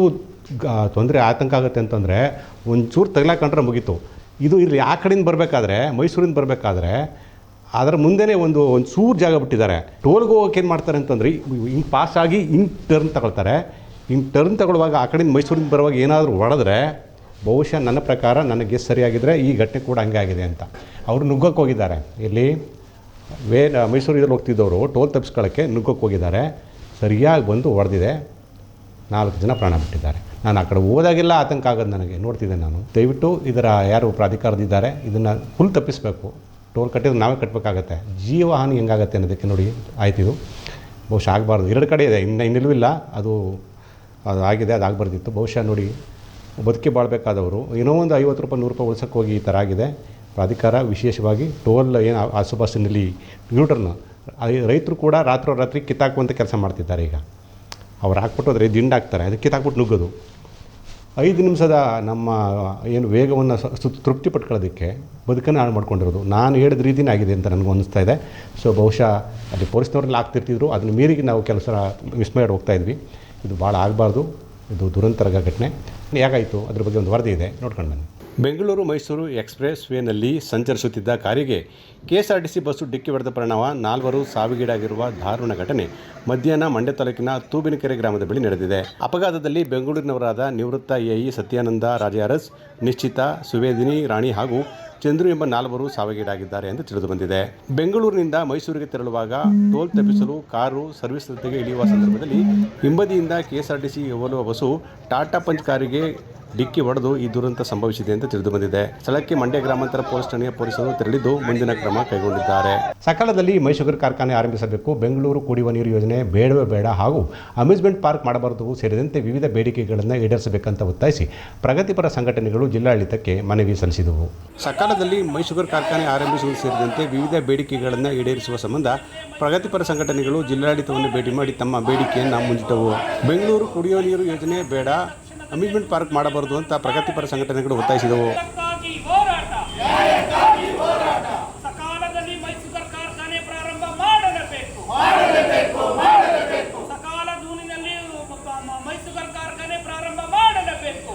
ತೊಂದರೆ, ಆತಂಕ ಆಗುತ್ತೆ ಅಂತಂದರೆ ಒಂಚೂರು ತಗಲಾಕೊಂಡ್ರೆ ಮುಗೀತು. ಇದು ಇಲ್ಲಿ ಆ ಕಡೆಯಿಂದ ಬರಬೇಕಾದ್ರೆ, ಮೈಸೂರಿಂದ ಬರಬೇಕಾದ್ರೆ, ಅದರ ಮುಂದೆನೇ ಒಂದು ಒಂದು ಜಾಗ ಬಿಟ್ಟಿದ್ದಾರೆ. ಟೋಲ್ಗೆ ಹೋಗೋಕೆ ಏನು ಮಾಡ್ತಾರೆ ಅಂತಂದ್ರೆ ಹಿಂಗೆ ಪಾಸ್ ಆಗಿ ಹಿಂಗೆ ಟರ್ನ್ ತಗೊಳ್ತಾರೆ. ಹಿಂಗೆ ಟರ್ನ್ ತಗೊಳ್ಳುವಾಗ ಆ ಕಡೆಯಿಂದ ಮೈಸೂರಿಂದ ಬರುವಾಗ ಏನಾದರೂ ಹೊಡೆದ್ರೆ, ಬಹುಶಃ ನನ್ನ ಪ್ರಕಾರ ನನಗೆ ಸರಿಯಾಗಿದ್ದರೆ ಈ ಘಟನೆ ಕೂಡ ಹಂಗೆ ಆಗಿದೆ ಅಂತ. ಅವರು ನುಗ್ಗಕ್ಕೆ ಹೋಗಿದ್ದಾರೆ. ಇಲ್ಲಿ ವೇ ಇದ್ರಲ್ಲಿ ಹೋಗ್ತಿದ್ದವರು, ಟೋಲ್ ತಪ್ಪಿಸ್ಕೊಳ್ಳೋಕ್ಕೆ ನುಗ್ಗಕ್ಕೆ ಹೋಗಿದ್ದಾರೆ. ಸರಿಯಾಗಿ ಬಂದು ಹೊಡೆದಿದೆ. ನಾಲ್ಕು ಜನ ಪ್ರಾಣ ಬಿಟ್ಟಿದ್ದಾರೆ. ನಾನು ಆ ಕಡೆ ಹೋದಾಗೆಲ್ಲ ಆತಂಕ ಆಗೋದು ನನಗೆ. ನೋಡ್ತಿದ್ದೆ ನಾನು. ದಯವಿಟ್ಟು ಇದರ ಯಾರು ಪ್ರಾಧಿಕಾರದಿದ್ದಾರೆ, ಇದನ್ನು ಫುಲ್ ತಪ್ಪಿಸಬೇಕು. ಟೋಲ್ ಕಟ್ಟಿದ್ರೆ ನಾವೇ ಕಟ್ಟಬೇಕಾಗತ್ತೆ ಜೀವಹಾನಿ ಹೆಂಗಾಗತ್ತೆ ಅನ್ನೋದಕ್ಕೆ ನೋಡಿ ಆಯ್ತಿದು ಬಹುಶಃ ಆಗಬಾರ್ದು. ಎರಡು ಕಡೆ ಇದೆ. ಇನ್ನು ಇನ್ನಿಲ್ವಿಲ್ಲ ಅದು ಅದು ಆಗಿದೆ, ಅದು ಆಗಬಾರ್ದಿತ್ತು. ಬಹುಶಃ ನೋಡಿ ಬದುಕಿ ಬಾಳಬೇಕಾದವರು. ಏನೋ ಒಂದು ಐವತ್ತು ರೂಪಾಯಿ, ನೂರು ರೂಪಾಯಿ ಉಳಿಸೋಕೆ ಹೋಗಿ ಈ ಥರ ಆಗಿದೆ. ಪ್ರಾಧಿಕಾರ ವಿಶೇಷವಾಗಿ ಟೋಲ್ ಏನು ಆಸುಪಾಸಿನಲ್ಲಿ ನ್ಯೂಟ್ರನ್ನ ರೈತರು ಕೂಡ ರಾತ್ರೋರಾತ್ರಿ ಕಿತ್ತಾಕುವಂಥ ಕೆಲಸ ಮಾಡ್ತಿದ್ದಾರೆ ಈಗ. ಅವ್ರು ಹಾಕ್ಬಿಟ್ಟು ಅದ್ರ ದಿಂಡು ಹಾಕ್ತಾರೆ. ಅದಕ್ಕೆ ಕಿತ್ತಾಕ್ಬಿಟ್ಟು ನುಗ್ಗೋದು. ಐದು ನಿಮಿಷದ ನಮ್ಮ ಏನು ವೇಗವನ್ನು ಸ- ತೃಪ್ತಿ ಪಟ್ಕೊಳ್ಳೋದಕ್ಕೆ ಬದುಕನ್ನು ಹಾಳು ಮಾಡ್ಕೊಂಡಿರೋದು. ನಾನು ಹೇಳಿದ ರೀತಿನೇ ಆಗಿದೆ ಅಂತ ನನಗೆ ಅನಿಸ್ತಾ ಇದೆ. ಸೊ ಬಹುಶಃ ಅಲ್ಲಿ ಪೊಲೀಸ್ನವ್ರಲ್ಲಿ ಆಗ್ತಿರ್ತಿದ್ರು. ಅದನ್ನ ಮೀರಿಗೆ ನಾವು ಕೆಲಸ ಮಿಸ್ ಮಾಡಿ ಹೋಗ್ತಾ ಇದ್ವಿ. ಇದು ಭಾಳ ಆಗಬಾರ್ದು. ಇದು ದುರಂತರ ಘಟನೆ. ಯಾಕಾಯಿತು ಅದ್ರ ಬಗ್ಗೆ ಒಂದು ವರದಿ ಇದೆ. ನೋಡ್ಕೊಂಡು ಬನ್ನಿ. ಬೆಂಗಳೂರು ಮೈಸೂರು ಎಕ್ಸ್ಪ್ರೆಸ್ ವೇನಲ್ಲಿ ಸಂಚರಿಸುತ್ತಿದ್ದ ಕಾರಿಗೆ ಕೆಎಸ್ಆರ್ಟಿಸಿ ಬಸ್ಸು ಡಿಕ್ಕಿ ಹೊಡೆದ ಪರಿಣಾಮ ನಾಲ್ವರು ಸಾವಿಗೀಡಾಗಿರುವ ದಾರುಣ ಘಟನೆ ಮಧ್ಯಾಹ್ನ ಮಂಡ್ಯ ತಾಲೂಕಿನ ತೂಬಿನಕೆರೆ ಗ್ರಾಮದ ಬಳಿ ನಡೆದಿದೆ. ಅಪಘಾತದಲ್ಲಿ ಬೆಂಗಳೂರಿನವರಾದ ನಿವೃತ್ತ ಎಇ ಸತ್ಯಾನಂದ ರಾಜಾರಸ್ ನಿಶ್ಚಿತ, ಸುವೇದಿನಿ, ರಾಣಿ ಹಾಗೂ ಚಂದ್ರು ಎಂಬ ನಾಲ್ವರು ಸಾವಿಗೀಡಾಗಿದ್ದಾರೆ ಎಂದು ತಿಳಿದು ಬಂದಿದೆ ಬೆಂಗಳೂರಿನಿಂದ ಮೈಸೂರಿಗೆ ತೆರಳುವಾಗ ಟೋಲ್ ತಪ್ಪಿಸಲು ಕಾರು ಸರ್ವಿಸ್ ರಸ್ತೆಗೆ ಇಳಿಯುವ ಸಂದರ್ಭದಲ್ಲಿ ಹಿಂಬದಿಯಿಂದ ಕೆಎಸ್ಆರ್ಟಿಸಿ ಹೋಲುವ ಬಸ್ಸು ಟಾಟಾ ಪಂಚ್ ಕಾರಿಗೆ ಡಿಕ್ಕಿ ಹೊಡೆದು ಈ ದುರಂತ ಸಂಭವಿಸಿದೆ ಅಂತ ತಿಳಿದು ಬಂದಿದೆ. ಸ್ಥಳಕ್ಕೆ ಮಂಡ್ಯ ಗ್ರಾಮಾಂತರ ಪೊಲೀಸ್ ಠಾಣೆಯ ಪೊಲೀಸರು ತೆರಳಿದ್ದು ಮುಂದಿನ ಕ್ರಮ ಕೈಗೊಂಡಿದ್ದಾರೆ. ಸಕಾಲದಲ್ಲಿ ಮೈಸೂರು ಕಾರ್ಖಾನೆ ಆರಂಭಿಸಬೇಕು ಬೆಂಗಳೂರು ಕುಡಿಯುವ ನೀರು ಯೋಜನೆ ಬೇಡವೇ ಬೇಡ ಹಾಗೂ ಅಮ್ಯೂಸ್ಮೆಂಟ್ ಪಾರ್ಕ್ ಮಾಡಬಾರದು ಸೇರಿದಂತೆ ವಿವಿಧ ಬೇಡಿಕೆಗಳನ್ನು ಈಡೇರಿಸಬೇಕಂತ ಒತ್ತಾಯಿಸಿ ಪ್ರಗತಿಪರ ಸಂಘಟನೆಗಳು ಜಿಲ್ಲಾಡಳಿತಕ್ಕೆ ಮನವಿ ಸಲ್ಲಿಸಿದವು. ಸಕಾಲದಲ್ಲಿ ಮೈಸೂರು ಕಾರ್ಖಾನೆ ಆರಂಭಿಸುವುದು ಸೇರಿದಂತೆ ವಿವಿಧ ಬೇಡಿಕೆಗಳನ್ನು ಈಡೇರಿಸುವ ಸಂಬಂಧ ಪ್ರಗತಿಪರ ಸಂಘಟನೆಗಳು ಜಿಲ್ಲಾಡಳಿತವನ್ನು ಭೇಟಿ ಮಾಡಿ ತಮ್ಮ ಬೇಡಿಕೆಯನ್ನು ಮುಂದಿಟ್ಟವು. ಬೆಂಗಳೂರು ಕುಡಿಯುವ ನೀರು ಯೋಜನೆ ಬೇಡ ಅಮ್ಯೂಸ್ಮೆಂಟ್ ಪಾರ್ಕ್ ಮಾಡಬಾರದು ಅಂತ ಪ್ರಗತಿಪರ ಸಂಘಟನೆಗಳು ಒತ್ತಾಯಿಸಿದವು ನ್ಯಾಯಕ್ಕಾಗಿ ಹೋರಾಟ ಸಕಾಲದಲ್ಲಿ ಮೈಸೂರು ಕಾರ್ಖಾನೆ ಪ್ರಾರಂಭ ಮಾಡಲೇಬೇಕು ಸಕಾಲ ಜೂನಿನಲ್ಲಿ ಮ- ಮ- ಮೈಸೂರು ಕಾರ್ಖಾನೆ ಪ್ರಾರಂಭ ಮಾಡಲೇಬೇಕು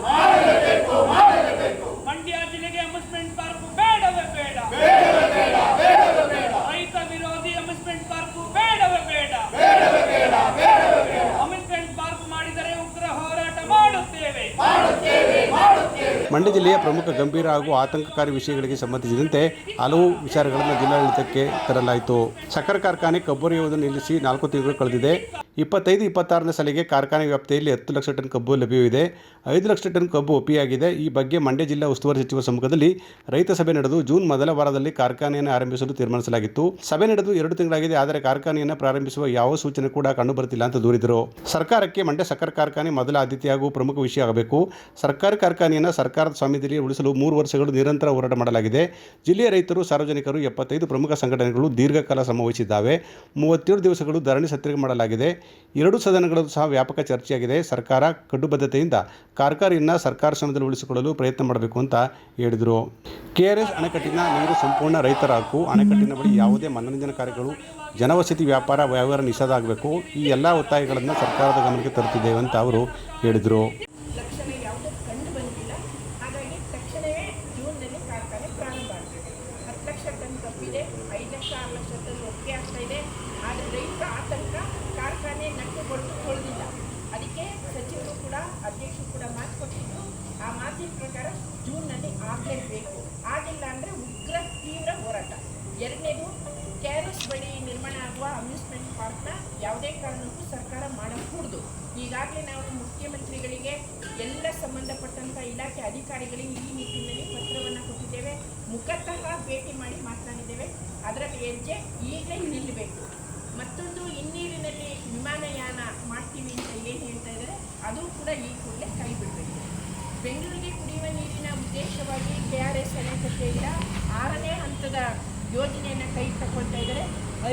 ಮಂಡ್ಯ ಜಿಲ್ಲೆಗೆ ಅಮ್ಯೂಸ್ಮೆಂಟ್ ಪಾರ್ಕ್ ಬೇಡವೇ ಬೇಡ ರೈತ ವಿರೋಧಿ ಅಮ್ಯೂಸ್ಮೆಂಟ್ ಪಾರ್ಕ್ ಬೇಡವೇ ಬೇಡ ಅಮ್ಯೂಸ್ಮೆಂಟ್ ಪಾರ್ಕ್ ಮಾಡಿದರೆ ಉಗ್ರ ಹೋರಾಟ ಮಾಡುತ್ತೇವೆ ಮಂಡ್ಯ ಜಿಲ್ಲೆಯ ಪ್ರಮುಖ ಗಂಭೀರ ಹಾಗೂ ಆತಂಕಕಾರಿ ವಿಷಯಗಳಿಗೆ ಸಂಬಂಧಿಸಿದಂತೆ ಹಲವು ವಿಚಾರಗಳನ್ನು ಜಿಲ್ಲಾಡಳಿತಕ್ಕೆ ತರಲಾಯಿತು. ಸಕ್ಕರೆ ಕಾರ್ಖಾನೆ ಕಬ್ಬರಿಯುವುದನ್ನು ನಿಲ್ಲಿಸಿ ನಾಲ್ಕು ತಿಂಗಳು ಕಳೆದಿದೆ. ಇಪ್ಪತ್ತೈದು, ಇಪ್ಪತ್ತಾರನೇ ಸಾಲಿಗೆ ಕಾರ್ಖಾನೆ ವ್ಯಾಪ್ತಿಯಲ್ಲಿ ಹತ್ತು ಲಕ್ಷ ಟನ್ ಕಬ್ಬು ಲಭ್ಯವಿದೆ. ಐದು ಲಕ್ಷ ಟನ್ ಕಬ್ಬು ಒಪ್ಪಿಯಾಗಿದೆ. ಈ ಬಗ್ಗೆ ಮಂಡ್ಯ ಜಿಲ್ಲಾ ಉಸ್ತುವಾರಿ ಸಚಿವ ಸಮ್ಮುಖದಲ್ಲಿ ರೈತ ಸಭೆ ನಡೆದು ಜೂನ್ ಮೊದಲ ವಾರದಲ್ಲಿ ಕಾರ್ಖಾನೆಯನ್ನು ಆರಂಭಿಸಲು ತೀರ್ಮಾನಿಸಲಾಗಿತ್ತು. ಸಭೆ ನಡೆದು ಎರಡು ತಿಂಗಳಾಗಿದೆ, ಆದರೆ ಕಾರ್ಖಾನೆಯನ್ನು ಪ್ರಾರಂಭಿಸುವ ಯಾವ ಸೂಚನೆ ಕೂಡ ಕಂಡುಬರುತ್ತಿಲ್ಲ ಅಂತ ದೂರಿದರು. ಸರ್ಕಾರಕ್ಕೆ ಮಂಡ್ಯ ಸಕ್ಕರೆ ಕಾರ್ಖಾನೆ ಮೊದಲ ಆದ್ಯತೆ ಹಾಗೂ ಪ್ರಮುಖ ವಿಷಯ ಆಗಬೇಕು. ಸರ್ಕಾರಿ ಕಾರ್ಖಾನೆಯನ್ನು ಸರ್ಕಾರದ ಸ್ವಾಮ್ಯದಲ್ಲಿ ಉಳಿಸಲು ಮೂರು ವರ್ಷಗಳು ನಿರಂತರ ಹೋರಾಟ ಮಾಡಲಾಗಿದೆ. ಜಿಲ್ಲೆಯ ರೈತರು, ಸಾರ್ವಜನಿಕರು ಎಪ್ಪತ್ತೈದು ಪ್ರಮುಖ ಸಂಘಟನೆಗಳು ದೀರ್ಘಕಾಲ ಶ್ರಮವಹಿಸಿದ್ದಾವೆ. ಮೂವತ್ತೇಳು ದಿವಸಗಳು ಧರಣಿ ಸತ್ಯಾಗ್ರಹ ಮಾಡಲಾಗಿದೆ. ಎರಡು ಸದನಗಳಲ್ಲೂ ಸಹ ವ್ಯಾಪಕ ಚರ್ಚೆಯಾಗಿದೆ. ಸರ್ಕಾರ ಕಟ್ಟುಬದ್ಧತೆಯಿಂದ ಕಾರ್ಖಾನೆಯನ್ನು ಸರ್ಕಾರ ಶ್ರಮದಲ್ಲಿ ಉಳಿಸಿಕೊಳ್ಳಲು ಪ್ರಯತ್ನ ಮಾಡಬೇಕು ಅಂತ ಹೇಳಿದರು. ಕೆಆರ್ಎಸ್ ಅಣೆಕಟ್ಟಿನ ನೀರು ಸಂಪೂರ್ಣ ರೈತರ ಹಕ್ಕು. ಅಣೆಕಟ್ಟಿನ ಬಳಿ ಯಾವುದೇ ಮನರಂಜನಾ ಕಾರ್ಯಗಳು, ಜನವಸತಿ ವ್ಯಾಪಾರ, ವ್ಯವಹಾರ ನಿಷೇಧ ಆಗಬೇಕು. ಈ ಎಲ್ಲ ಒತ್ತಾಯಗಳನ್ನು ಸರ್ಕಾರದ ಗಮನಕ್ಕೆ ತರುತ್ತಿದ್ದೇವೆ ಅಂತ ಅವರು ಹೇಳಿದರು ಲಕ್ಷಣ ಯಾವುದೂ ಕಂಡು ಬಂದಿಲ್ಲ ಹಾಗಾಗಿ ತಕ್ಷಣವೇ ಜೂನ್ನಲ್ಲಿ ಕಾರ್ಖಾನೆ ಪ್ರಾರಂಭ ಆಗಬೇಕು ಹತ್ತು ಲಕ್ಷ ಟನ್ ಕಬ್ಬಿದೆ ಐದು ಲಕ್ಷ ಆರು ಲಕ್ಷ ಟನ್ ಒಪ್ಪಿಗೆ ಆಗ್ತಾ ಇದೆ ಆದರೆ ರೈತರ ಆತಂಕ ಕಾರ್ಖಾನೆ ನಟ್ಟು ಕೊಟ್ಟು ತೊಳೆದಿಲ್ಲ ಅದಕ್ಕೆ ಸಚಿವರು ಕೂಡ ಅಧ್ಯಕ್ಷರು ಕೂಡ ಮಾತು ಕೊಟ್ಟಿದ್ದು ಆ ಮಾತಿನ ಪ್ರಕಾರ ಜೂನ್ನಲ್ಲಿ ಆಗಲೇಬೇಕು ಆಗಿಲ್ಲ ಅಂದರೆ ಉಗ್ರ ತೀವ್ರ ಹೋರಾಟ ಎರಡನೇದು ಕ್ಯಾರಸ್ ಬಳಿ ನಿರ್ಮಾಣ ಆಗುವ ಅಮ್ಯೂಸ್ಮೆಂಟ್ ಪಾರ್ಕ್ನ ಯಾವುದೇ ಕಾರಣಕ್ಕೂ ಸರ್ಕಾರ ಮಾಡಕೂಡ್ದು. ಈಗಾಗಲೇ ನಾವು ಮುಖ್ಯಮಂತ್ರಿಗಳಿಗೆ ಎಲ್ಲ ಸಂಬಂಧಪಟ್ಟಂಥ ಇಲಾಖೆ ಅಧಿಕಾರಿಗಳಿಗೆ ಈ ನಿಟ್ಟಿನಲ್ಲಿ ಪತ್ರವನ್ನು ಕೊಟ್ಟಿದ್ದೇವೆ. ಮುಖತಃ ಭೇಟಿ ಮಾಡಿ ಮಾತನಾಡಿದ್ದೇವೆ. ಅದರ ಹೆಜ್ಜೆ ಈಗಲೇ ನಿಲ್ಲಬೇಕು. ಮತ್ತೊಂದು ಹಿನ್ನೀರಿನಲ್ಲಿ ವಿಮಾನಯಾನ ಮಾಡ್ತೀವಿ ಅಂತ ಏನು ಹೇಳ್ತಾ ಇದ್ದಾರೆ, ಅದು ಕೂಡ ಈ ಕೂಡಲೇ ಕೈ ಬಿಡಬೇಕು. ಬೆಂಗಳೂರಿಗೆ ಕುಡಿಯುವ ನೀರಿನ ಉದ್ದೇಶವಾಗಿ ಕೆ ಆರ್ ಎಸ್ ಅಣೆಕಟ್ಟೆಯಿಂದ ಆರನೇ ಹಂತದ ಯೋಜನೆಯನ್ನು ಕೈ ತಗೊಳ್ತಾ ಇದ್ದಾರೆ.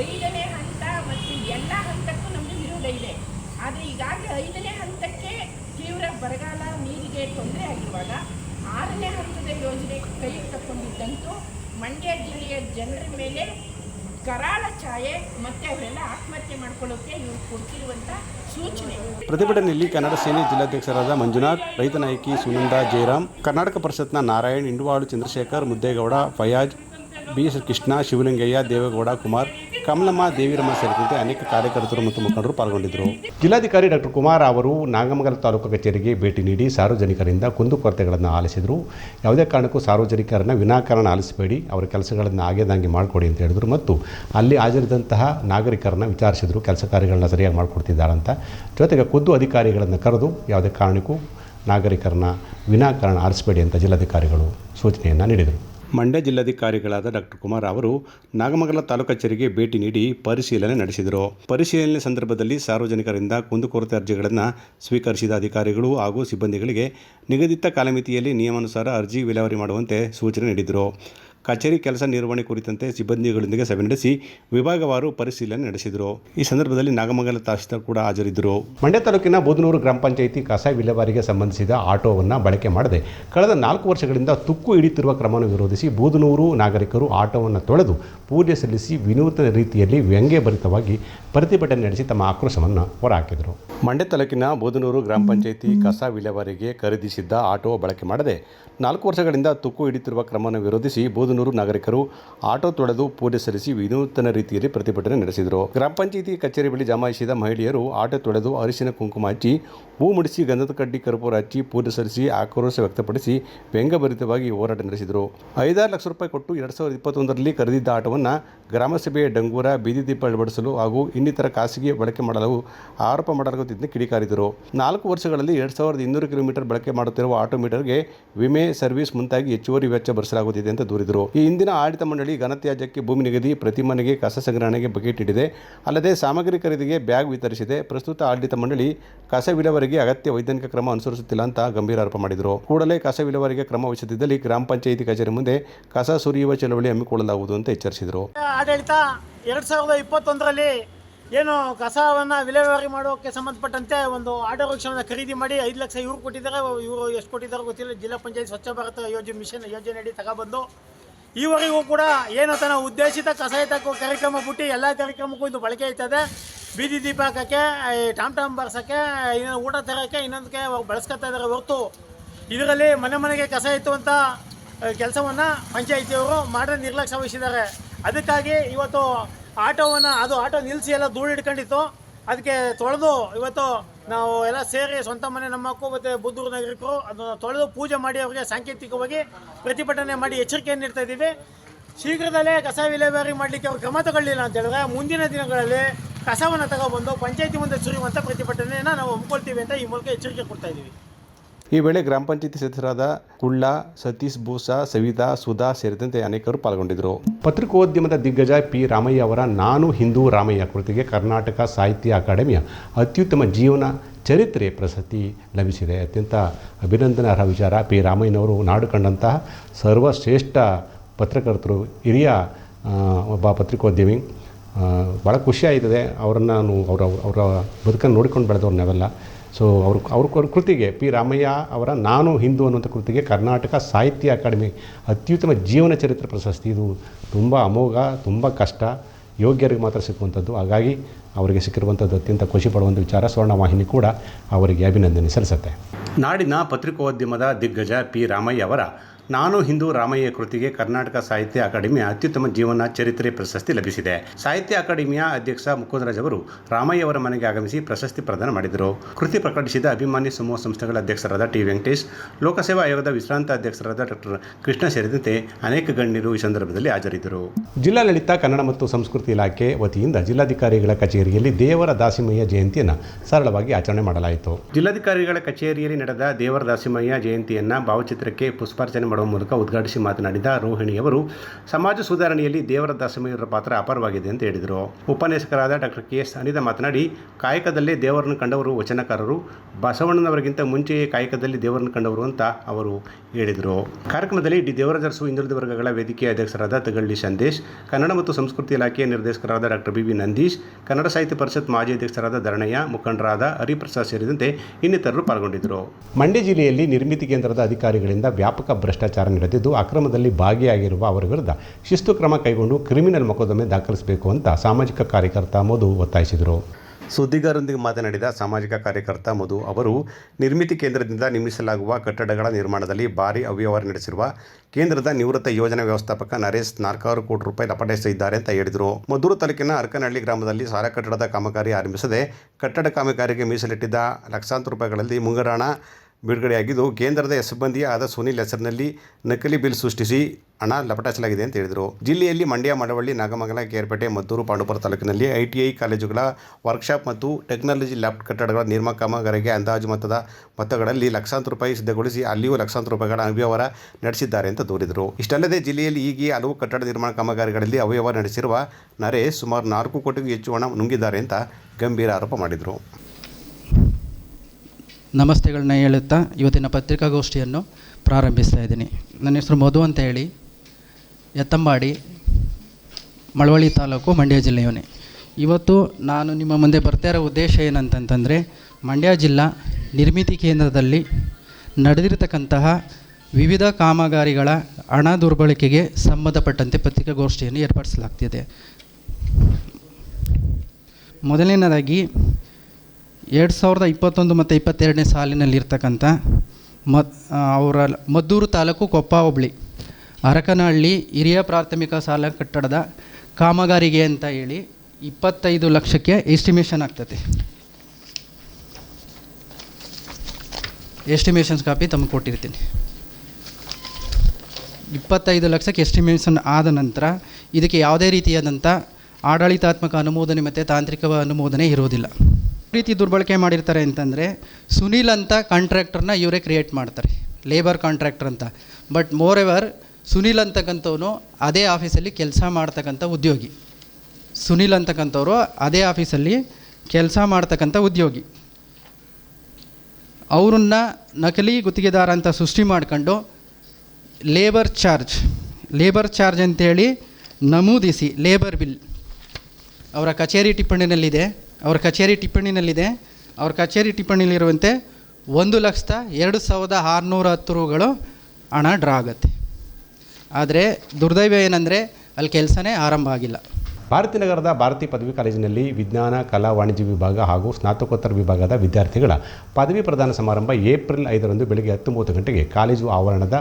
ಐದನೇ ಹಂತ ಮತ್ತು ಎಲ್ಲ ಹಂತಕ್ಕೂ ನಮಗೆ ವಿರೋಧ ಇದೆ. ಆದರೆ ಈಗಾಗಲೇ ಐದನೇ ಹಂತಕ್ಕೆ ತೀವ್ರ ಬರಗಾಲ, ನೀರಿಗೆ ತೊಂದರೆ ಆಗಿರುವಾಗ ಆರನೇ ಹಂತದ ಯೋಜನೆ ಕೈ ತಕ್ಕೊಂಡಿದ್ದಂತೂ ಮಂಡ್ಯ ಜಿಲ್ಲೆಯ ಜನರ ಮೇಲೆ ಕರಾಳ ಛಾಯೆ ಮತ್ತೆ ಅವರೆಲ್ಲ ಆತ್ಮಹತ್ಯೆ ಮಾಡ್ಕೊಳ್ಳೋಕೆ ಇವರು ಕೊಡ್ತಿರುವಂಥ ಸೂಚನೆ. ಪ್ರತಿಭಟನೆಯಲ್ಲಿ ಕನ್ನಡ ಸೇನೆ ಜಿಲ್ಲಾಧ್ಯಕ್ಷರಾದ ಮಂಜುನಾಥ್, ರೈತ ನಾಯಕಿ ಸುನಂದ ಜಯರಾಮ್, ಕರ್ನಾಟಕ ಪರಿಷತ್ನ ನಾರಾಯಣ್, ಇಂಡುವಾಳು ಚಂದ್ರಶೇಖರ್, ಮುದ್ದೇಗೌಡ, ಫಯಾಜ್ ಬಿ ಕೃಷ್ಣ, ಶಿವಲಿಂಗಯ್ಯ, ದೇವೇಗೌಡ, ಕುಮಾರ್, ಕಮಲಮ್ಮ, ದೇವಿರಮ್ಮ ಸೇರಿದಂತೆ ಅನೇಕ ಕಾರ್ಯಕರ್ತರು ಮತ್ತು ಮುಖಂಡರು ಪಾಲ್ಗೊಂಡಿದ್ದರು. ಜಿಲ್ಲಾಧಿಕಾರಿ ಡಾಕ್ಟರ್ ಕುಮಾರ್ ಅವರು ನಾಗಮಂಗಲ ತಾಲೂಕು ಕಚೇರಿಗೆ ಭೇಟಿ ನೀಡಿ ಸಾರ್ವಜನಿಕರಿಂದ ಕುಂದುಕೊರತೆಗಳನ್ನು ಆಲಿಸಿದರು. ಯಾವುದೇ ಕಾರಣಕ್ಕೂ ಸಾರ್ವಜನಿಕರನ್ನು ವಿನಾಕಾರಣ ಆಲಿಸಬೇಡಿ, ಅವರ ಕೆಲಸಗಳನ್ನು ಆಗೇದಂಗೆ ಮಾಡಿಕೊಡಿ ಅಂತ ಹೇಳಿದರು ಮತ್ತು ಅಲ್ಲಿ ಹಾಜರಿದ್ದಂತಹ ನಾಗರಿಕರನ್ನು ವಿಚಾರಿಸಿದರು, ಕೆಲಸ ಕಾರ್ಯಗಳನ್ನ ಸರಿಯಾಗಿ ಮಾಡಿಕೊಡ್ತಿದ್ದಾರಂತ. ಜೊತೆಗೆ ಖುದ್ದು ಅಧಿಕಾರಿಗಳನ್ನು ಕರೆದು ಯಾವುದೇ ಕಾರಣಕ್ಕೂ ನಾಗರಿಕರನ್ನ ವಿನಾಕಾರಣ ಆಲಿಸಬೇಡಿ ಅಂತ ಜಿಲ್ಲಾಧಿಕಾರಿಗಳು ಸೂಚನೆಯನ್ನು ನೀಡಿದರು. ಮಂಡ್ಯ ಜಿಲ್ಲಾಧಿಕಾರಿಗಳಾದ ಡಾಕ್ಟರ್ ಕುಮಾರ್ ಅವರು ನಾಗಮಂಗಲ ತಾಲೂಕು ಕಚೇರಿಗೆ ಭೇಟಿ ನೀಡಿ ಪರಿಶೀಲನೆ ನಡೆಸಿದರು. ಪರಿಶೀಲನೆ ಸಂದರ್ಭದಲ್ಲಿ ಸಾರ್ವಜನಿಕರಿಂದ ಕುಂದುಕೊರತೆ ಅರ್ಜಿಗಳನ್ನು ಸ್ವೀಕರಿಸಿದ ಅಧಿಕಾರಿಗಳು ಹಾಗೂ ಸಿಬ್ಬಂದಿಗಳಿಗೆ ನಿಗದಿತ ಕಾಲಮಿತಿಯಲ್ಲಿ ನಿಯಮಾನುಸಾರ ಅರ್ಜಿ ವಿಲೇವಾರಿ ಮಾಡುವಂತೆ ಸೂಚನೆ ನೀಡಿದರು. ಕಚೇರಿ ಕೆಲಸ ನಿರ್ವಹಣೆ ಕುರಿತಂತೆ ಸಿಬ್ಬಂದಿಗಳೊಂದಿಗೆ ಸಭೆ ನಡೆಸಿ ವಿಭಾಗವಾರು ಪರಿಶೀಲನೆ ನಡೆಸಿದರು. ಈ ಸಂದರ್ಭದಲ್ಲಿ ನಾಗಮಂಗಲ ತಹಶೀಲ್ದಾರ್ ಕೂಡ ಹಾಜರಿದ್ದರು. ಮಂಡ್ಯ ತಾಲೂಕಿನ ಬೂದನೂರು ಗ್ರಾಮ ಪಂಚಾಯಿತಿ ಕಸ ವಿಲೇವಾರಿಗೆ ಸಂಬಂಧಿಸಿದ ಆಟೋವನ್ನು ಬಳಕೆ ಮಾಡದೆ ಕಳೆದ ನಾಲ್ಕು ವರ್ಷಗಳಿಂದ ತುಕ್ಕು ಹಿಡಿತಿರುವ ಕ್ರಮವನ್ನು ವಿರೋಧಿಸಿ ಬೂದನೂರು ನಾಗರಿಕರು ಆಟೋವನ್ನು ತೊಳೆದು ಪೂಜೆ ಸಲ್ಲಿಸಿ ವಿನೂತನ ರೀತಿಯಲ್ಲಿ ವ್ಯಂಗ್ಯಭರಿತವಾಗಿ ಪ್ರತಿಭಟನೆ ನಡೆಸಿ ತಮ್ಮ ಆಕ್ರೋಶವನ್ನು ಹೊರಹಾಕಿದರು. ಮಂಡ್ಯ ತಾಲೂಕಿನ ಬೋದನೂರು ಗ್ರಾಮ ಪಂಚಾಯಿತಿ ಕಸ ವಿಲೇವಾರಿಗೆ ಖರೀದಿಸಿದ್ದ ಆಟೋ ಬಳಕೆ ಮಾಡದೆ ನಾಲ್ಕು ವರ್ಷಗಳಿಂದ ತುಕ್ಕು ಹಿಡಿತಿರುವ ಕ್ರಮವನ್ನು ವಿರೋಧಿಸಿ ಬೋದನೂರು ನಾಗರಿಕರು ಆಟೋ ತೊಳೆದು ಪೂಜೆ ಸಲ್ಲಿಸಿ ವಿನೂತನ ರೀತಿಯಲ್ಲಿ ಪ್ರತಿಭಟನೆ ನಡೆಸಿದರು. ಗ್ರಾಮ ಪಂಚಾಯಿತಿ ಕಚೇರಿ ಬಳಿ ಜಮಾಯಿಸಿದ ಮಹಿಳೆಯರು ಆಟೋ ತೊಳೆದು ಅರಿಶಿನ ಕುಂಕುಮ ಹಚ್ಚಿ ಹೂ ಮುಡಿಸಿ ಗಂಧದ ಕಡ್ಡಿ ಕರ್ಪೂರ ಹಚ್ಚಿ ಪೂಜೆ ಸಲ್ಲಿಸಿ ಆಕ್ರೋಶ ವ್ಯಕ್ತಪಡಿಸಿ ವ್ಯಂಗಭರಿತವಾಗಿ ಹೋರಾಟ ನಡೆಸಿದರು. ಐದಾರು ಲಕ್ಷ ರೂಪಾಯಿ ಕೊಟ್ಟು ಎರಡು ಸಾವಿರದ ಇಪ್ಪತ್ತೊಂದರಲ್ಲಿ ಖರೀದಿದ್ದ ಆಟವನ್ನು ಗ್ರಾಮಸಭೆಯ ಡಂಗೂರ, ಬೀದಿ ದೀಪ ಅಳವಡಿಸಲು ಹಾಗೂ ಇನ್ನಿತರ ಖಾಸಗಿ ಬಳಕೆ ಮಾಡಲು ಆರೋಪ ಮಾಡಲಾಗುತ್ತಿದ್ದ ಕಿಡಿಕಾರಿದರು. ನಾಲ್ಕು ವರ್ಷಗಳಲ್ಲಿ ಎರಡು ಸಾವಿರದ ಇನ್ನೂರು ಕಿಲೋಮೀಟರ್ ಬಳಕೆ ಮಾಡುತ್ತಿರುವ ಆಟೋ ಮೀಟರ್ಗೆ ವಿಮೆ ಸರ್ವಿಸ್ ಮುಂತಾಗಿ ಹೆಚ್ಚುವರಿ ವೆಚ್ಚ ಭರಿಸಲಾಗುತ್ತಿದೆ ಅಂತ ದೂರಿದರು. ಈ ಹಿಂದಿನ ಆಡಳಿತ ಮಂಡಳಿ ಘನತ್ಯಾಜ್ಯಕ್ಕೆ ಭೂಮಿ ನಿಗದಿ, ಪ್ರತಿ ಮನೆಗೆ ಕಸ ಸಂಗ್ರಹಣೆಗೆ ಬಕೆಟ್ ಇಟ್ಟಿದೆ. ಅಲ್ಲದೆ ಸಾಮಗ್ರಿ ಖರೀದಿಗೆ ಬ್ಯಾಗ್ ವಿತರಿಸಿದೆ. ಪ್ರಸ್ತುತ ಆಡಳಿತ ಮಂಡಳಿ ಕಸ ವಿಲೇವಾರಿಗೆ ಅಗತ್ಯ ವೈಜ್ಞಾನಿಕ ಕ್ರಮ ಅನುಸರಿಸುತ್ತಿಲ್ಲ ಅಂತ ಗಂಭೀರ ಆರೋಪ ಮಾಡಿದರು. ಕೂಡಲೇ ಕಸ ವಿಲೇವಾರಿಗೆ ಕ್ರಮ ವಹಿಸುತ್ತಿದ್ದಲ್ಲಿ ಗ್ರಾಮ ಪಂಚಾಯಿತಿ ಕಚೇರಿ ಮುಂದೆ ಕಸ ಸುರಿಯುವ ಚಳವಳಿ ಹಮ್ಮಿಕೊಳ್ಳಲಾಗುವುದು ಅಂತ ಎಚ್ಚರಿಸಿದರು. ಆಡಳಿತ ಎರಡ್ ಸಾವಿರದ ಇಪ್ಪತ್ತೊಂದರಲ್ಲಿ ಏನು ಕಸವನ್ನು ವಿಲೇವಾರಿ ಮಾಡೋಕ್ಕೆ ಸಂಬಂಧಪಟ್ಟಂತೆ ಒಂದು ಆಟೋ ರಿಕ್ಷಾವನ್ನು ಖರೀದಿ ಮಾಡಿ ಐದು ಲಕ್ಷ ಇವ್ರು ಕೊಟ್ಟಿದ್ದಾರೆ. ಇವರು ಎಷ್ಟು ಕೊಟ್ಟಿದ್ದಾರೆ ಗೊತ್ತಿಲ್ಲ. ಜಿಲ್ಲಾ ಪಂಚಾಯತ್ ಸ್ವಚ್ಛ ಭಾರತ ಯೋಜನೆ ಮಿಷನ್ ಯೋಜನೆ ಅಡಿ ತಗೊಬಂದು ಈವರೆಗೂ ಕೂಡ ಏನು ತನ್ನ ಉದ್ದೇಶಿತ ಕಸ ತಕ್ಕೋ ಕಾರ್ಯಕ್ರಮ ಬಿಟ್ಟು ಎಲ್ಲ ಕಾರ್ಯಕ್ರಮಕ್ಕೂ ಇದು ಬಳಕೆ ಆಯ್ತದೆ. ಬೀದಿ ದೀಪ ಹಾಕೋಕ್ಕೆ ಈ ಟಾಮ್ ಟಾಮ್ ಬರ್ಸೋಕ್ಕೆ ಇನ್ನೊಂದು ಊಟ ತರೋಕ್ಕೆ ಇನ್ನೊಂದಕ್ಕೆ ಬಳಸ್ಕೊತಾ ಇದ್ದಾರೆ ಹೊರತು. ಇದರಲ್ಲಿ ಮನೆ ಮನೆಗೆ ಕಸ ಇತ್ತು ಅಂತ ಕೆಲಸವನ್ನು ಪಂಚಾಯಿತಿಯವರು ಮಾಡೋ ನಿರ್ಲಕ್ಷ್ಯ ವಹಿಸಿದ್ದಾರೆ. ಅದಕ್ಕಾಗಿ ಇವತ್ತು ಆಟೋವನ್ನು, ಅದು ಆಟೋ ನಿಲ್ಲಿಸಿ ಎಲ್ಲ ಧೂಳು ಹಿಡ್ಕೊಂಡಿತ್ತು ಅದಕ್ಕೆ ತೊಳೆದು ಇವತ್ತು ನಾವು ಎಲ್ಲ ಸೇರಿ ಸ್ವಂತ ಮನೆ ನಮ್ಮ ಮಕ್ಕಳು ಮತ್ತು ಬುದ್ಧೂರು ನಾಗರಿಕರು ಅದನ್ನು ತೊಳೆದು ಪೂಜೆ ಮಾಡಿ ಅವರಿಗೆ ಸಾಂಕೇತಿಕವಾಗಿ ಪ್ರತಿಭಟನೆ ಮಾಡಿ ಎಚ್ಚರಿಕೆಯನ್ನು ನೀಡ್ತಾ ಇದ್ದೀವಿ. ಶೀಘ್ರದಲ್ಲೇ ಕಸ ವಿಲೇವಾರಿ ಮಾಡಲಿಕ್ಕೆ ಅವ್ರು ಕ್ರಮ ತಗೊಳ್ಳಿಲ್ಲ ಅಂತ ಹೇಳಿದ್ರೆ ಮುಂದಿನ ದಿನಗಳಲ್ಲಿ ಕಸವನ್ನು ತಗೊಬಂದು ಪಂಚಾಯತಿ ಮುಂದೆ ಸುರಿಯುವಂಥ ಪ್ರತಿಭಟನೆಯನ್ನು ನಾವು ಹಮ್ಮಿಕೊಳ್ತೀವಿ ಅಂತ ಈ ಮೂಲಕ ಎಚ್ಚರಿಕೆ ಕೊಡ್ತಾ ಇದ್ದೀವಿ. ಈ ವೇಳೆ ಗ್ರಾಮ ಪಂಚಾಯತಿ ಸದಸ್ಯರಾದ ಕುಳ್ಳ, ಸತೀಶ್ ಬೂಸಾ ಸವಿತಾ, ಸುಧಾ ಸೇರಿದಂತೆ ಅನೇಕರು ಪಾಲ್ಗೊಂಡಿದ್ದರು. ಪತ್ರಿಕೋದ್ಯಮದ ದಿಗ್ಗಜ ಪಿ. ರಾಮಯ್ಯ ಅವರ ನಾನು ಹಿಂದೂ ರಾಮಯ್ಯ ಕೃತಿಗೆ ಕರ್ನಾಟಕ ಸಾಹಿತ್ಯ ಅಕಾಡೆಮಿಯ ಅತ್ಯುತ್ತಮ ಜೀವನ ಚರಿತ್ರೆ ಪ್ರಶಸ್ತಿ ಲಭಿಸಿದೆ. ಅತ್ಯಂತ ಅಭಿನಂದನಾರ್ಹ ವಿಚಾರ. ಪಿ. ರಾಮಯ್ಯನವರು ನಾಡು ಕಂಡಂತಹ ಸರ್ವಶ್ರೇಷ್ಠ ಪತ್ರಕರ್ತರು, ಹಿರಿಯ ಒಬ್ಬ ಪತ್ರಿಕೋದ್ಯಮಿ. ಭಾಳ ಖುಷಿ ಆಯ್ತದೆ. ಅವರನ್ನು ನಾನು ಅವರ ಅವರ ಬದುಕನ್ನು ನೋಡಿಕೊಂಡು ಬೆಳೆದವ್ರು ನಾವೆಲ್ಲ ಸೊ ಅವ್ರ ಅವ್ರ ಕೃತಿಗೆ ಪಿ ರಾಮಯ್ಯ ಅವರ ನಾನು ಹಿಂದೂ ಅನ್ನುವಂಥ ಕೃತಿಗೆ ಕರ್ನಾಟಕ ಸಾಹಿತ್ಯ ಅಕಾಡೆಮಿ ಅತ್ಯುತ್ತಮ ಜೀವನ ಚರಿತ್ರೆ ಪ್ರಶಸ್ತಿ. ಇದು ತುಂಬ ಅಮೋಘ, ತುಂಬ ಕಷ್ಟ, ಯೋಗ್ಯರಿಗೆ ಮಾತ್ರ ಸಿಕ್ಕುವಂಥದ್ದು. ಹಾಗಾಗಿ ಅವರಿಗೆ ಸಿಕ್ಕಿರುವಂಥದ್ದು ಅತ್ಯಂತ ಖುಷಿ ಪಡುವಂಥ ವಿಚಾರ. ಸ್ವರ್ಣ ವಾಹಿನಿ ಕೂಡ ಅವರಿಗೆ ಅಭಿನಂದನೆ ಸಲ್ಲಿಸುತ್ತೆ. ನಾಡಿನ ಪತ್ರಿಕೋದ್ಯಮದ ದಿಗ್ಗಜ ಪಿ ರಾಮಯ್ಯ ಅವರ ನಾನು ಹಿಂದೂ ರಾಮಯ್ಯ ಕೃತಿಗೆ ಕರ್ನಾಟಕ ಸಾಹಿತ್ಯ ಅಕಾಡೆಮಿಯ ಅತ್ಯುತ್ತಮ ಜೀವನ ಚರಿತ್ರೆ ಪ್ರಶಸ್ತಿ ಲಭಿಸಿದೆ. ಸಾಹಿತ್ಯ ಅಕಾಡೆಮಿಯ ಅಧ್ಯಕ್ಷ ಮುಕುಂದರಾಜ್ ಅವರು ರಾಮಯ್ಯ ಅವರ ಮನೆಗೆ ಆಗಮಿಸಿ ಪ್ರಶಸ್ತಿ ಪ್ರದಾನ ಮಾಡಿದರು. ಕೃತಿ ಪ್ರಕಟಿಸಿದ ಅಭಿಮಾನಿ ಸಮೂಹ ಸಂಸ್ಥೆಗಳ ಅಧ್ಯಕ್ಷರಾದ ಟಿ. ವೆಂಕಟೇಶ್, ಲೋಕಸೇವಾ ಆಯೋಗದ ವಿಶ್ರಾಂತ ಅಧ್ಯಕ್ಷರಾದ ಡಾಕ್ಟರ್ ಕೃಷ್ಣ ಸೇರಿದಂತೆ ಅನೇಕ ಗಣ್ಯರು ಈ ಸಂದರ್ಭದಲ್ಲಿ ಹಾಜರಿದ್ದರು. ಜಿಲ್ಲಾಡಳಿತ, ಕನ್ನಡ ಮತ್ತು ಸಂಸ್ಕೃತಿ ಇಲಾಖೆ ವತಿಯಿಂದ ಜಿಲ್ಲಾಧಿಕಾರಿಗಳ ಕಚೇರಿಯಲ್ಲಿ ದೇವರ ದಾಸಿಮಯ್ಯ ಜಯಂತಿಯನ್ನು ಸರಳವಾಗಿ ಆಚರಣೆ ಮಾಡಲಾಯಿತು. ಜಿಲ್ಲಾಧಿಕಾರಿಗಳ ಕಚೇರಿಯಲ್ಲಿ ನಡೆದ ದೇವರ ದಾಸಿಮಯ್ಯ ಜಯಂತಿಯನ್ನು ಭಾವಚಿತ್ರಕ್ಕೆ ಪುಷ್ಪಾರ್ಚನೆ ಮಾಡುವ ಮೂಲಕ ಉದ್ಘಾಟಿಸಿ ಮಾತನಾಡಿದ ರೋಹಿಣಿಯವರು ಸಮಾಜ ಸುಧಾರಣೆಯಲ್ಲಿ ದೇವರ ದಾಸಮಯ್ಯರ ಪಾತ್ರ ಅಪಾರವಾಗಿದೆ ಅಂತ ಹೇಳಿದರು. ಉಪನ್ಯಾಸಕರಾದ ಡಾಕ್ಟರ್ ಕೆ ಎಸ್ ಅನಿತಾ ಮಾತನಾಡಿ, ಕಾಯಕದಲ್ಲೇ ದೇವರನ್ನು ಕಂಡವರು ವಚನಕಾರರು, ಬಸವಣ್ಣನವರಿಗಿಂತ ಮುಂಚೆಯೇ ಕಾಯಕದಲ್ಲಿ ದೇವರನ್ನು ಕಂಡವರು ಅಂತ ಅವರು ಹೇಳಿದರು. ಕಾರ್ಯಕ್ರಮದಲ್ಲಿ ಡಿ ದೇವರಾಜರಸು ಹಿಂದುಳಿದ ವರ್ಗಗಳ ವೇದಿಕೆಯ ಅಧ್ಯಕ್ಷರಾದ ತಗಳ್ಳಿ ಸಂದೇಶ್, ಕನ್ನಡ ಮತ್ತು ಸಂಸ್ಕೃತಿ ಇಲಾಖೆಯ ನಿರ್ದೇಶಕರಾದ doctor B V Nandish, Kannada Sahitya Parishat ಮಾಜಿ ಅಧ್ಯಕ್ಷರಾದ ಧರಣಯ್ಯ, ಮುಖಂಡರಾದ ಹರಿಪ್ರಸಾದ್ ಸೇರಿದಂತೆ ಇನ್ನಿತರರು ಪಾಲ್ಗೊಂಡಿದ್ದರು. ಮಂಡ್ಯ ಜಿಲ್ಲೆಯಲ್ಲಿ ನಿರ್ಮಿತಿ ಕೇಂದ್ರದ ಅಧಿಕಾರಿಗಳಿಂದ ವ್ಯಾಪಕ ಭ್ರಷ್ಟಾಚಾರ ನಡೆದಿದ್ದು ಅಕ್ರಮದಲ್ಲಿ ಭಾಗಿಯಾಗಿರುವ ಅವರ ವಿರುದ್ಧ ಶಿಸ್ತು ಕ್ರಮ ಕೈಗೊಂಡು ಕ್ರಿಮಿನಲ್ ಮೊಕದ್ದಮೆ ದಾಖಲಿಸಬೇಕು ಅಂತ ಸಾಮಾಜಿಕ ಕಾರ್ಯಕರ್ತ ಮಧು ಒತ್ತಾಯಿಸಿದರು. ಸುದ್ದಿಗಾರರೊಂದಿಗೆ ಮಾತನಾಡಿದ ಸಾಮಾಜಿಕ ಕಾರ್ಯಕರ್ತ ಮಧು ಅವರು, ನಿರ್ಮಿತಿ ಕೇಂದ್ರದಿಂದ ನಿರ್ಮಿಸಲಾಗುವ ಕಟ್ಟಡಗಳ ನಿರ್ಮಾಣದಲ್ಲಿ ಭಾರಿ ಅವ್ಯವಹಾರ ನಡೆಸಿರುವ ಕೇಂದ್ರದ ನಿವೃತ್ತ ಯೋಜನಾ ವ್ಯವಸ್ಥಾಪಕ ನರೇಶ್ ನಾಲ್ಕಾರು ಕೋಟಿ ರೂಪಾಯಿ ಲಪಟಾಯಿಸಿದ್ದಾರೆ ಅಂತ ಹೇಳಿದರು. ಮದ್ದೂರು ತಾಲೂಕಿನ ಅರ್ಕನಹಳ್ಳಿ ಗ್ರಾಮದಲ್ಲಿ ಸಾಲ ಕಟ್ಟಡದ ಕಾಮಗಾರಿ ಆರಂಭಿಸದೆ ಕಟ್ಟಡ ಕಾಮಗಾರಿಗೆ ಮೀಸಲಿಟ್ಟಿದ್ದ ಲಕ್ಷಾಂತರ ರೂಪಾಯಿಗಳಲ್ಲಿ ಮುಂಗಡಾಣ ಬಿಡುಗಡೆಯಾಗಿದ್ದು, ಕೇಂದ್ರದ ಸಿಬ್ಬಂದಿ ಆದ ಸುನಿಲ್ ಹೆಸರಿನಲ್ಲಿ ನಕಲಿ ಬಿಲ್ ಸೃಷ್ಟಿಸಿ ಹಣ ಲಪಟಾಯಿಸಲಾಗಿದೆ ಅಂತ ಹೇಳಿದರು. ಜಿಲ್ಲೆಯಲ್ಲಿ ಮಂಡ್ಯ, ಮಳವಳ್ಳಿ, ನಾಗಮಂಗಲ, ಕೇರ್ಪೇಟೆ, ಮದ್ದೂರು, ಪಾಂಡುಪುರ ತಾಲೂಕಿನಲ್ಲಿ ಐಟಿಐ ಕಾಲೇಜುಗಳ ವರ್ಕ್ಶಾಪ್ ಮತ್ತು ಟೆಕ್ನಾಲಜಿ ಲ್ಯಾಬ್ ಕಟ್ಟಡಗಳ ನಿರ್ಮಾಣ ಕಾಮಗಾರಿಗೆ ಅಂದಾಜು ಮೊತ್ತದ ಮೊತ್ತಗಳಲ್ಲಿ ಲಕ್ಷಾಂತರ ರೂಪಾಯಿ ಸಿದ್ಧಗೊಳಿಸಿ ಅಲ್ಲಿಯೂ ಲಕ್ಷಾಂತರ ರೂಪಾಯಿಗಳ ಅವ್ಯವಹಾರ ನಡೆಸಿದ್ದಾರೆ ಅಂತ ದೂರಿದರು. ಇಷ್ಟಲ್ಲದೆ ಜಿಲ್ಲೆಯಲ್ಲಿ ಈಗ ಹಲವು ಕಟ್ಟಡ ನಿರ್ಮಾಣ ಕಾಮಗಾರಿಗಳಲ್ಲಿ ಅವ್ಯವಹಾರ ನಡೆಸಿರುವ ನರೇಶ್ ಸುಮಾರು ನಾಲ್ಕು ಕೋಟಿಗೂ ಹೆಚ್ಚು ಹಣ ನುಂಗಿದ್ದಾರೆ ಅಂತ ಗಂಭೀರ ಆರೋಪ ಮಾಡಿದರು. ನಮಸ್ತೆಗಳನ್ನ ಹೇಳುತ್ತಾ ಇವತ್ತಿನ ಪತ್ರಿಕಾಗೋಷ್ಠಿಯನ್ನು ಪ್ರಾರಂಭಿಸ್ತಾ ಇದ್ದೀನಿ. ನನ್ನ ಹೆಸರು ಮಧು ಅಂತ ಹೇಳಿ ಎತ್ತಂಬಾಡಿ ಮಳವಳ್ಳಿ ತಾಲೂಕು ಮಂಡ್ಯ ಜಿಲ್ಲೆಯವನೇ. ಇವತ್ತು ನಾನು ನಿಮ್ಮ ಮುಂದೆ ಬರ್ತಾ ಇರೋ ಉದ್ದೇಶ ಏನಂತಂತಂದರೆ, ಮಂಡ್ಯ ಜಿಲ್ಲಾ ನಿರ್ಮಿತಿ ಕೇಂದ್ರದಲ್ಲಿ ನಡೆದಿರತಕ್ಕಂತಹ ವಿವಿಧ ಕಾಮಗಾರಿಗಳ ಹಣ ದುರ್ಬಳಕೆಗೆ ಸಂಬಂಧಪಟ್ಟಂತೆ ಪತ್ರಿಕಾಗೋಷ್ಠಿಯನ್ನು ಏರ್ಪಡಿಸಲಾಗ್ತಿದೆ. ಮೊದಲನೇದಾಗಿ ಎರಡು ಸಾವಿರದ ಇಪ್ಪತ್ತೊಂದು ಮತ್ತು ಇಪ್ಪತ್ತೆರಡನೇ ಸಾಲಿನಲ್ಲಿರ್ತಕ್ಕಂಥ ಮ ಅವರ ಮದ್ದೂರು ತಾಲೂಕು ಕೊಪ್ಪ ಹೋಬಳಿ, ಅರಕನಹಳ್ಳಿ ಹಿರಿಯ ಪ್ರಾಥಮಿಕ ಶಾಲಾ ಕಟ್ಟಡದ ಕಾಮಗಾರಿಗೆ ಅಂತ ಹೇಳಿ ಇಪ್ಪತ್ತೈದು ಲಕ್ಷಕ್ಕೆ ಎಸ್ಟಿಮೇಷನ್ ಆಗ್ತದೆ. ಎಸ್ಟಿಮೇಷನ್ಸ್ ಕಾಪಿ ತಮಗೆ ಕೊಟ್ಟಿರ್ತೀನಿ. ಇಪ್ಪತ್ತೈದು ಲಕ್ಷಕ್ಕೆ ಎಸ್ಟಿಮೇಷನ್ ಆದ ನಂತರ ಇದಕ್ಕೆ ಯಾವುದೇ ರೀತಿಯಾದಂಥ ಆಡಳಿತಾತ್ಮಕ ಅನುಮೋದನೆ ಮತ್ತು ತಾಂತ್ರಿಕ ಅನುಮೋದನೆ ಇರುವುದಿಲ್ಲ. ರೀತಿ ದುರ್ಬಳಕೆ ಮಾಡಿರ್ತಾರೆ ಅಂತಂದರೆ ಸುನೀಲ್ ಅಂತ ಕಾಂಟ್ರಾಕ್ಟರ್ನ ಇವರೇ ಕ್ರಿಯೇಟ್ ಮಾಡ್ತಾರೆ ಲೇಬರ್ ಕಾಂಟ್ರಾಕ್ಟರ್ ಅಂತ. ಬಟ್ ಮೋರ್ ಎವರ್ ಸುನಿಲ್ ಅಂತಕ್ಕಂಥವನು ಅದೇ ಆಫೀಸಲ್ಲಿ ಕೆಲಸ ಮಾಡ್ತಕ್ಕಂಥ ಉದ್ಯೋಗಿ. ಸುನಿಲ್ ಅಂತಕ್ಕಂಥವ್ರು ಅದೇ ಆಫೀಸಲ್ಲಿ ಕೆಲಸ ಮಾಡ್ತಕ್ಕಂಥ ಉದ್ಯೋಗಿ. ಅವರನ್ನ ನಕಲಿ ಗುತ್ತಿಗೆದಾರ ಅಂತ ಸೃಷ್ಟಿ ಮಾಡ್ಕೊಂಡು ಲೇಬರ್ ಚಾರ್ಜ್ ಲೇಬರ್ ಚಾರ್ಜ್ ಅಂತೇಳಿ ನಮೂದಿಸಿ ಲೇಬರ್ ಬಿಲ್ ಅವರ ಕಚೇರಿ ಟಿಪ್ಪಣಿನಲ್ಲಿದೆ, ಅವರ ಕಚೇರಿ ಟಿಪ್ಪಣಿನಲ್ಲಿದೆ, ಅವರ ಕಚೇರಿ ಟಿಪ್ಪಣಿಯಲ್ಲಿರುವಂತೆ ಒಂದು ಲಕ್ಷದ ಎರಡು ಸಾವಿರದ ಆರುನೂರ ಹತ್ತು ರೂಗಳು ಹಣ ಡ್ರಾ ಆಗುತ್ತೆ. ಆದರೆ ದುರ್ದೈವ ಏನಂದರೆ ಅಲ್ಲಿ ಕೆಲಸನೇ ಆರಂಭ ಆಗಿಲ್ಲ. ಭಾರತಿ ನಗರದ ಭಾರತಿ ಪದವಿ ಕಾಲೇಜಿನಲ್ಲಿ ವಿಜ್ಞಾನ, ಕಲಾ, ವಾಣಿಜ್ಯ ವಿಭಾಗ ಹಾಗೂ ಸ್ನಾತಕೋತ್ತರ ವಿಭಾಗದ ವಿದ್ಯಾರ್ಥಿಗಳ ಪದವಿ ಪ್ರದಾನ ಸಮಾರಂಭ ಏಪ್ರಿಲ್ ಐದರಂದು ಬೆಳಗ್ಗೆ ಹತ್ತು ಮೂವತ್ತು ಗಂಟೆಗೆ ಕಾಲೇಜು ಆವರಣದ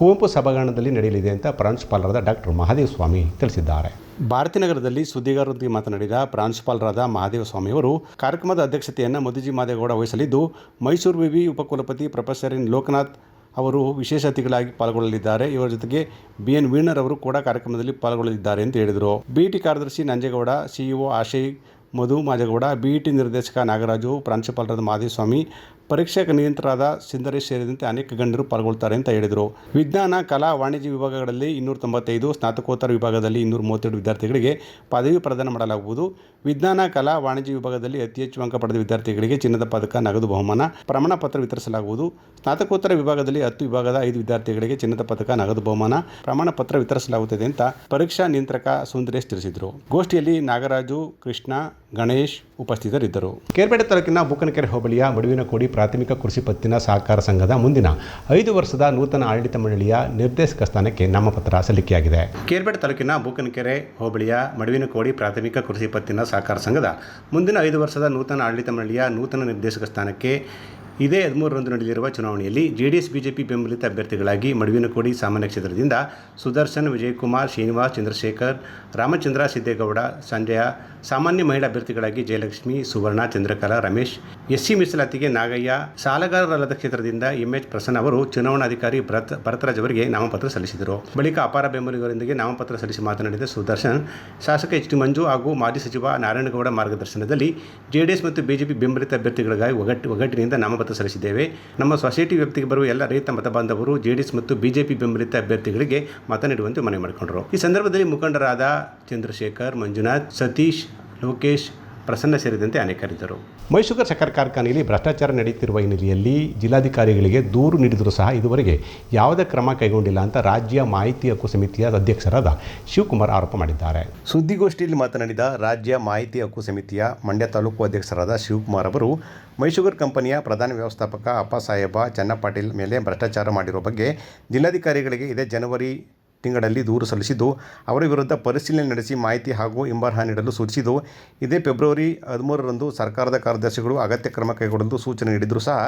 ಕುವೆಂಪು ಸಭಾಂಗಣದಲ್ಲಿ ನಡೆಯಲಿದೆ ಅಂತ ಪ್ರಾಂಶುಪಾಲರಾದ ಡಾಕ್ಟರ್ ಮಹಾದೇವ ಸ್ವಾಮಿ ತಿಳಿಸಿದ್ದಾರೆ. ಭಾರತಿ ನಗರದಲ್ಲಿ ಸುದ್ದಿಗಾರರೊಂದಿಗೆ ಮಾತನಾಡಿದ ಪ್ರಾಂಶುಪಾಲರಾದ ಮಹಾದೇವ ಸ್ವಾಮಿಯವರು, ಕಾರ್ಯಕ್ರಮದ ಅಧ್ಯಕ್ಷತೆಯನ್ನು ಮಧುಜಿ ಮಾದೇಗೌಡ ವಹಿಸಲಿದ್ದು, ಮೈಸೂರು ವಿವಿ ಉಪಕುಲಪತಿ ಪ್ರೊಫೆಸರ್ ಎನ್ ಲೋಕನಾಥ್ ಅವರು ವಿಶೇಷ ಅತಿಥಿಗಳಾಗಿ ಪಾಲ್ಗೊಳ್ಳಲಿದ್ದಾರೆ. ಇವರ ಜೊತೆಗೆ ಬಿ ಎನ್ ವೀಣರ್ ಅವರು ಕೂಡ ಕಾರ್ಯಕ್ರಮದಲ್ಲಿ ಪಾಲ್ಗೊಳ್ಳಲಿದ್ದಾರೆ ಅಂತ ಹೇಳಿದರು. ಬಿಟಿ ಕಾರ್ಯದರ್ಶಿ ನಂಜೇಗೌಡ, ಸಿಇಒ ಆಶಯ್ ಮಧು ಮಾಜೇಗೌಡ ಬಿಇಟಿ ನಿರ್ದೇಶಕ ನಾಗರಾಜು, ಪ್ರಾಂಶುಪಾಲರಾದ ಮಾದೇಸ್ವಾಮಿ ಪರೀಕ್ಷಾ ನಿಯಂತ್ರರಾದ ಸುಂದರೇಶ್ ಸೇರಿದಂತೆ ಅನೇಕ ಗಣ್ಯರು ಪಾಲ್ಗೊಳ್ತಾರೆ ಅಂತ ಹೇಳಿದರು. ವಿಜ್ಞಾನ, ಕಲಾ, ವಾಣಿಜ್ಯ ವಿಭಾಗಗಳಲ್ಲಿ ಇನ್ನೂರ ತೊಂಬತ್ತೈದು, ಸ್ನಾತಕೋತ್ತರ ವಿಭಾಗದಲ್ಲಿ ಇನ್ನೂರ ಮೂವತ್ತೆರಡು ವಿದ್ಯಾರ್ಥಿಗಳಿಗೆ ಪದವಿ ಪ್ರದಾನ ಮಾಡಲಾಗುವುದು. ವಿಜ್ಞಾನ, ಕಲಾ, ವಾಣಿಜ್ಯ ವಿಭಾಗದಲ್ಲಿ ಅತಿ ಹೆಚ್ಚು ಅಂಕ ಪಡೆದ ವಿದ್ಯಾರ್ಥಿಗಳಿಗೆ ಚಿನ್ನದ ಪದಕ, ನಗದು ಬಹುಮಾನ, ಪ್ರಮಾಣ ಪತ್ರ ವಿತರಿಸಲಾಗುವುದು. ಸ್ನಾತಕೋತ್ತರ ವಿಭಾಗದಲ್ಲಿ ಹತ್ತು ವಿಭಾಗದ ಐದು ವಿದ್ಯಾರ್ಥಿಗಳಿಗೆ ಚಿನ್ನದ ಪದಕ, ನಗದು ಬಹುಮಾನ, ಪ್ರಮಾಣ ಪತ್ರ ವಿತರಿಸಲಾಗುತ್ತದೆ ಅಂತ ಪರೀಕ್ಷಾ ನಿಯಂತ್ರಕ ಸುಂದರೇಶ್ ತಿಳಿಸಿದರು. ಗೋಷ್ಠಿಯಲ್ಲಿ ನಾಗರಾಜು, ಕೃಷ್ಣ, ಗಣೇಶ್ ಉಪಸ್ಥಿತರಿದ್ದರು. ಕೇರ್ಪೇಟೆ ತಾಲೂಕಿನ ಬುಕ್ಕನಕೆರೆ ಹೋಬಳಿಯ ಮಡುವಿನಕೋಡಿ ಪ್ರಾಥಮಿಕ ಕೃಷಿ ಪತ್ತಿನ ಸಹಕಾರ ಸಂಘದ ಮುಂದಿನ ಐದು ವರ್ಷದ ನೂತನ ಆಡಳಿತ ಮಂಡಳಿಯ ನಿರ್ದೇಶಕ ಸ್ಥಾನಕ್ಕೆ ನಾಮಪತ್ರ ಸಲ್ಲಿಕೆಯಾಗಿದೆ. ಕೇರ್ಪೇಟೆ ತಾಲೂಕಿನ ಬೂಕನಕೆರೆ, ಹೋಬಳಿಯ ಮಡುವಿನಕೋಡಿ ಪ್ರಾಥಮಿಕ ಕೃಷಿ ಪತ್ತಿನ ಸಹಕಾರ ಸಂಘದ ಮುಂದಿನ ಐದು ವರ್ಷದ ನೂತನ ಆಡಳಿತ ಮಂಡಳಿಯ ನೂತನ ನಿರ್ದೇಶಕ ಸ್ಥಾನಕ್ಕೆ ಇದೇ ಹದಿಮೂರರಂದು ನಡೆಯಲಿರುವ ಚುನಾವಣೆಯಲ್ಲಿ ಜೆಡಿಎಸ್, ಬಿಜೆಪಿ ಬೆಂಬಲಿತ ಅಭ್ಯರ್ಥಿಗಳಾಗಿ ಮಡುವಿನಕೋಡಿ ಸಾಮಾನ್ಯ ಕ್ಷೇತ್ರದಿಂದ ಸುದರ್ಶನ್, ವಿಜಯಕುಮಾರ್, ಶ್ರೀನಿವಾಸ್, ಚಂದ್ರಶೇಖರ್, ರಾಮಚಂದ್ರ ಸಿದ್ದೇಗೌಡ, ಸಂಜಯ, ಸಾಮಾನ್ಯ ಮಹಿಳಾ ಅಭ್ಯರ್ಥಿಗಳಾಗಿ ಜಯಲಕ್ಷ್ಮಿ, ಸುವರ್ಣ, ಚಂದ್ರಕಲಾ, ರಮೇಶ್, ಎಸ್ಸಿ ಮೀಸಲಾತಿಗೆ ನಾಗಯ್ಯ, ಸಾಲಗಾರರಲ್ಲದ ಕ್ಷೇತ್ರದಿಂದ ಎಂಎಚ್ ಪ್ರಸನ್ನ ಅವರು ಚುನಾವಣಾಧಿಕಾರಿ ಭರತ್, ಭರತರಾಜ್ ಅವರಿಗೆ ನಾಮಪತ್ರ ಸಲ್ಲಿಸಿದರು. ಬಳಿಕ ಅಪಾರ ಬೆಂಬಲಿಗರೊಂದಿಗೆ ನಾಮಪತ್ರ ಸಲ್ಲಿಸಿ ಮಾತನಾಡಿದ ಸುದರ್ಶನ್, ಶಾಸಕ ಎಚ್ ಟಿ ಮಂಜು ಹಾಗೂ ಮಾಜಿ ಸಚಿವ ನಾರಾಯಣಗೌಡ ಮಾರ್ಗದರ್ಶನದಲ್ಲಿ ಜೆಡಿಎಸ್ ಮತ್ತು ಬಿಜೆಪಿ ಬೆಂಬಲಿತ ಅಭ್ಯರ್ಥಿಗಳಿಗಾಗಿ ಒಗ್ಗಟ್ಟು ಒಗ್ಗಟ್ಟಿನಿಂದ ನಾಮಪತ್ರ ಸಲ್ಲಿಸಿದ್ದೇವೆ. ನಮ್ಮ ಸೊಸೈಟಿ ವ್ಯಾಪ್ತಿಗೆ ಬರುವ ಎಲ್ಲ ರೈತ ಮತಬಾಂಧವರು ಜೆಡಿಎಸ್ ಮತ್ತು ಬಿಜೆಪಿ ಬೆಂಬಲಿತ ಅಭ್ಯರ್ಥಿಗಳಿಗೆ ಮತ ನೀಡುವಂತೆ ಮನವಿ ಮಾಡಿಕೊಂಡರು. ಈ ಸಂದರ್ಭದಲ್ಲಿ ಮುಖಂಡರಾದ ಚಂದ್ರಶೇಖರ್, ಮಂಜುನಾಥ್, ಸತೀಶ್, ಲೋಕೇಶ್ ಪ್ರಸನ್ನ ಸೇರಿದಂತೆ ಅನೇಕರಿದ್ದರು. ಮೈಸೂರು ಸಕ್ಕರೆ ಕಾರ್ಖಾನೆಯಲ್ಲಿ ಭ್ರಷ್ಟಾಚಾರ ನಡೆಯುತ್ತಿರುವ ಹಿನ್ನೆಲೆಯಲ್ಲಿ ಜಿಲ್ಲಾಧಿಕಾರಿಗಳಿಗೆ ದೂರು ನೀಡಿದರೂ ಸಹ ಇದುವರೆಗೆ ಯಾವುದೇ ಕ್ರಮ ಕೈಗೊಂಡಿಲ್ಲ ಅಂತ ರಾಜ್ಯ ಮಾಹಿತಿ ಹಕ್ಕು ಸಮಿತಿಯ ಅಧ್ಯಕ್ಷರಾದ ಶಿವಕುಮಾರ್ ಆರೋಪ ಮಾಡಿದ್ದಾರೆ. ಸುದ್ದಿಗೋಷ್ಠಿಯಲ್ಲಿ ಮಾತನಾಡಿದ ರಾಜ್ಯ ಮಾಹಿತಿ ಹಕ್ಕು ಸಮಿತಿಯ ಮಂಡ್ಯ ತಾಲೂಕು ಅಧ್ಯಕ್ಷರಾದ ಶಿವಕುಮಾರ್ ಅವರು ಮೈಸೂರು ಕಂಪನಿಯ ಪ್ರಧಾನ ವ್ಯವಸ್ಥಾಪಕ ಅಪ್ಪ ಸಾಹೇಬ ಚನ್ನಪಾಟೀಲ್ ಮೇಲೆ ಭ್ರಷ್ಟಾಚಾರ ಮಾಡಿರುವ ಬಗ್ಗೆ ಜಿಲ್ಲಾಧಿಕಾರಿಗಳಿಗೆ ಇದೇ ಜನವರಿ ತಿಂಗಳಲ್ಲಿ ದೂರು ಸಲ್ಲಿಸಿದ್ದು, ಅವರ ವಿರುದ್ಧ ಪರಿಶೀಲನೆ ನಡೆಸಿ ಮಾಹಿತಿ ಹಾಗೂ ಹಿಂಬರಹ ನೀಡಲು ಸೂಚಿಸಿದ್ದು, ಇದೇ ಫೆಬ್ರವರಿ ಹದಿಮೂರರಂದು ಸರ್ಕಾರದ ಕಾರ್ಯದರ್ಶಿಗಳು ಅಗತ್ಯ ಕ್ರಮ ಕೈಗೊಳ್ಳಲು ಸೂಚನೆ ನೀಡಿದರೂ ಸಹ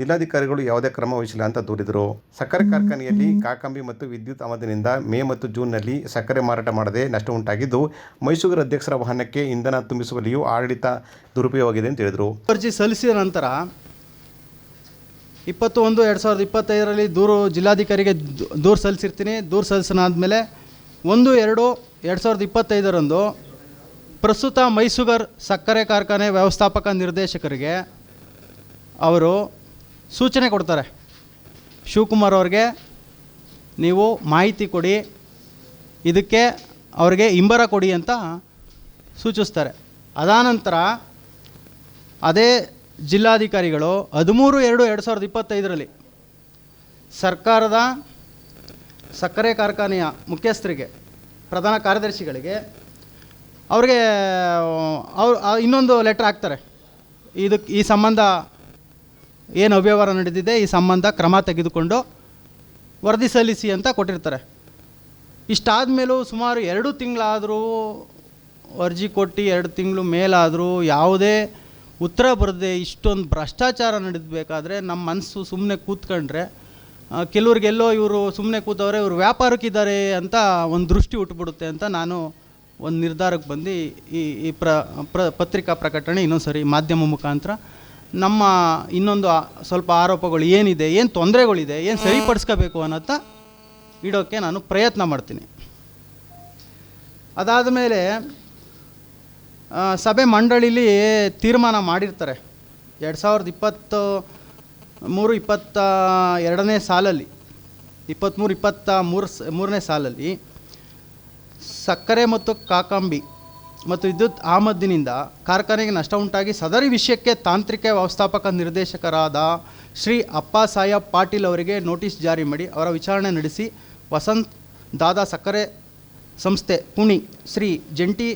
ಜಿಲ್ಲಾಧಿಕಾರಿಗಳು ಯಾವುದೇ ಕ್ರಮ ವಹಿಸಿಲ್ಲ ಅಂತ ದೂರಿದರು. ಸಕ್ಕರೆ ಕಾರ್ಖಾನೆಯಲ್ಲಿ ಕಾಕಂಬಿ ಮತ್ತು ವಿದ್ಯುತ್ ಆಮದಿನಿಂದ ಮೇ ಮತ್ತು ಜೂನ್ನಲ್ಲಿ ಸಕ್ಕರೆ ಮಾರಾಟ ಮಾಡದೆ ನಷ್ಟ ಉಂಟಾಗಿದ್ದು, ಮೈಸೂರು ಅಧ್ಯಕ್ಷರ ವಾಹನಕ್ಕೆ ಇಂಧನ ತುಂಬಿಸುವಲ್ಲಿಯೂ ಆಡಳಿತ ದುರುಪಯೋಗವಾಗಿದೆ ಅಂತ ಹೇಳಿದರು. ಅರ್ಜಿ ಸಲ್ಲಿಸಿದ ನಂತರ ಇಪ್ಪತ್ತು ಒಂದು ಎರಡು ಸಾವಿರದ ಇಪ್ಪತ್ತೈದರಲ್ಲಿ ದೂರು ಜಿಲ್ಲಾಧಿಕಾರಿಗೆ ದೂರು ಸಲ್ಲಿಸಿರ್ತೀನಿ. ದೂರು ಮೇಲೆ ಒಂದು, ಎರಡು ಎರಡು ಸಾವಿರದ ಇಪ್ಪತ್ತೈದರಂದು ಪ್ರಸ್ತುತ ಮೈಸೂಗರ್ ಸಕ್ಕರೆ ಕಾರ್ಖಾನೆ ವ್ಯವಸ್ಥಾಪಕ ನಿರ್ದೇಶಕರಿಗೆ ಅವರು ಸೂಚನೆ ಕೊಡ್ತಾರೆ. ಶಿವಕುಮಾರ್ ಅವ್ರಿಗೆ ನೀವು ಮಾಹಿತಿ ಕೊಡಿ, ಇದಕ್ಕೆ ಅವರಿಗೆ ಹಿಂಬರ ಕೊಡಿ ಅಂತ ಸೂಚಿಸ್ತಾರೆ. ಅದಾನಂತರ ಅದೇ ಜಿಲ್ಲಾಧಿಕಾರಿಗಳು ಹದಿಮೂರು ಎರಡು ಎರಡು ಸಾವಿರದ ಇಪ್ಪತ್ತೈದರಲ್ಲಿ ಸರ್ಕಾರದ ಸಕ್ಕರೆ ಕಾರ್ಖಾನೆಯ ಮುಖ್ಯಸ್ಥರಿಗೆ, ಪ್ರಧಾನ ಕಾರ್ಯದರ್ಶಿಗಳಿಗೆ ಅವ್ರಿಗೆ ಅವ್ರು ಇನ್ನೊಂದು ಲೆಟ್ರ್ ಹಾಕ್ತಾರೆ. ಇದಕ್ಕೆ ಈ ಸಂಬಂಧ ಏನು ಅವ್ಯವಹಾರ ನಡೆದಿದೆ, ಈ ಸಂಬಂಧ ಕ್ರಮ ತೆಗೆದುಕೊಂಡು ವರದಿ ಸಲ್ಲಿಸಿ ಅಂತ ಕೊಟ್ಟಿರ್ತಾರೆ. ಇಷ್ಟಾದ ಮೇಲೂ ಸುಮಾರು ಎರಡು ತಿಂಗಳಾದರೂ ಅರ್ಜಿ ಕೊಟ್ಟು ಎರಡು ತಿಂಗಳು ಮೇಲಾದರೂ ಯಾವುದೇ ಉತ್ತರ ಬರದೆ ಇಷ್ಟೊಂದು ಭ್ರಷ್ಟಾಚಾರ ನಡೆದಬೇಕಾದ್ರೆ ನಮ್ಮ ಮನಸ್ಸು ಸುಮ್ಮನೆ ಕೂತ್ಕೊಂಡ್ರೆ ಕೆಲವ್ರಿಗೆಲ್ಲೋ ಇವರು ಸುಮ್ಮನೆ ಕೂತವ್ರೆ, ಇವರು ವ್ಯಾಪಾರಕ್ಕಿದ್ದಾರೆ ಅಂತ ಒಂದು ದೃಷ್ಟಿ ಉಟ್ಬಿಡುತ್ತೆ ಅಂತ ನಾನು ಒಂದು ನಿರ್ಧಾರಕ್ಕೆ ಬಂದು ಈ ಈ ಪ್ರ ಪ್ರ, ಪತ್ರಿಕಾ ಪ್ರಕಟಣೆ ಇನ್ನೊಂದು ಸರಿ ಮಾಧ್ಯಮ ಮುಖಾಂತರ ನಮ್ಮ ಇನ್ನೊಂದು ಸ್ವಲ್ಪ ಆರೋಪಗಳು ಏನಿದೆ, ಏನು ತೊಂದರೆಗಳಿದೆ, ಏನು ಸರಿಪಡಿಸ್ಕೋಬೇಕು ಅನ್ನೋತ್ತ ಇಡೋಕ್ಕೆ ನಾನು ಪ್ರಯತ್ನ ಮಾಡ್ತೀನಿ. ಅದಾದ ಮೇಲೆ ಸಭೆ ಮಂಡಳಿಲಿ ತೀರ್ಮಾನ ಮಾಡಿರ್ತಾರೆ. ಎರಡು ಸಾವಿರದ ಇಪ್ಪತ್ತು ಮೂರು ಇಪ್ಪತ್ತ ಎರಡನೇ ಸಾಲಲ್ಲಿ ಇಪ್ಪತ್ತ್ಮೂರು ಇಪ್ಪತ್ತ ಮೂರು ಮೂರನೇ ಸಾಲಲ್ಲಿ ಸಕ್ಕರೆ ಮತ್ತು ಕಾಕಂಬಿ ಮತ್ತು ವಿದ್ಯುತ್ ಆಮದಿನಿಂದ ಕಾರ್ಖಾನೆಗೆ ನಷ್ಟ ಉಂಟಾಗಿ ಸದರಿ ವಿಷಯಕ್ಕೆ ತಾಂತ್ರಿಕ ವ್ಯವಸ್ಥಾಪಕ ನಿರ್ದೇಶಕರಾದ ಶ್ರೀ ಅಪ್ಪಾಸಾಹೇಬ್ ಪಾಟೀಲ್ ಅವರಿಗೆ ನೋಟಿಸ್ ಜಾರಿ ಮಾಡಿ ಅವರ ವಿಚಾರಣೆ ನಡೆಸಿ, ವಸಂತ್ ದಾದಾ ಸಕ್ಕರೆ ಸಂಸ್ಥೆ, ಪುಣಿ ಶ್ರೀ ಜಂಟಿ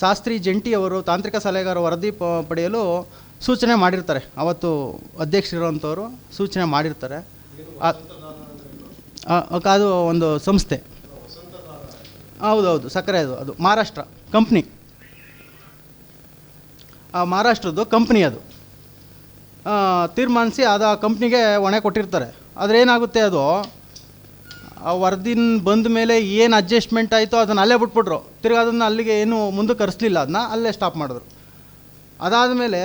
ಶಾಸ್ತ್ರಿ ಜಂಟಿ ಅವರು, ತಾಂತ್ರಿಕ ಸಲಹೆಗಾರ ವರದಿ ಪಡೆಯಲು ಸೂಚನೆ ಮಾಡಿರ್ತಾರೆ. ಅವತ್ತು ಅಧ್ಯಕ್ಷರಿರುವಂಥವರು ಸೂಚನೆ ಮಾಡಿರ್ತಾರೆ. ಅದು ಒಂದು ಸಂಸ್ಥೆ. ಹೌದೌದು, ಸಕ್ಕರೆ ಅದು ಅದು ಮಹಾರಾಷ್ಟ್ರ ಕಂಪ್ನಿ. ಆ, ಮಹಾರಾಷ್ಟ್ರದ್ದು ಕಂಪ್ನಿ ಅದು. ತೀರ್ಮಾನಿಸಿ ಅದು ಆ ಕಂಪ್ನಿಗೆ ಹೊಣೆ ಕೊಟ್ಟಿರ್ತಾರೆ. ಆದರೆ ಏನಾಗುತ್ತೆ ಅದು? ಆ ವರದಿನ ಬಂದ ಮೇಲೆ ಏನು ಅಡ್ಜಸ್ಟ್ಮೆಂಟ್ ಆಯಿತು ಅದನ್ನು ಅಲ್ಲೇ ಬಿಟ್ಬಿಟ್ರು. ತಿರ್ಗಿ ಅದನ್ನು ಅಲ್ಲಿಗೆ ಏನು ಮುಂದೆ ಕರೆಸಲಿಲ್ಲ ಅದನ್ನ ಅಲ್ಲೇ ಸ್ಟಾಪ್ ಮಾಡಿದ್ರು. ಅದಾದ ಮೇಲೆ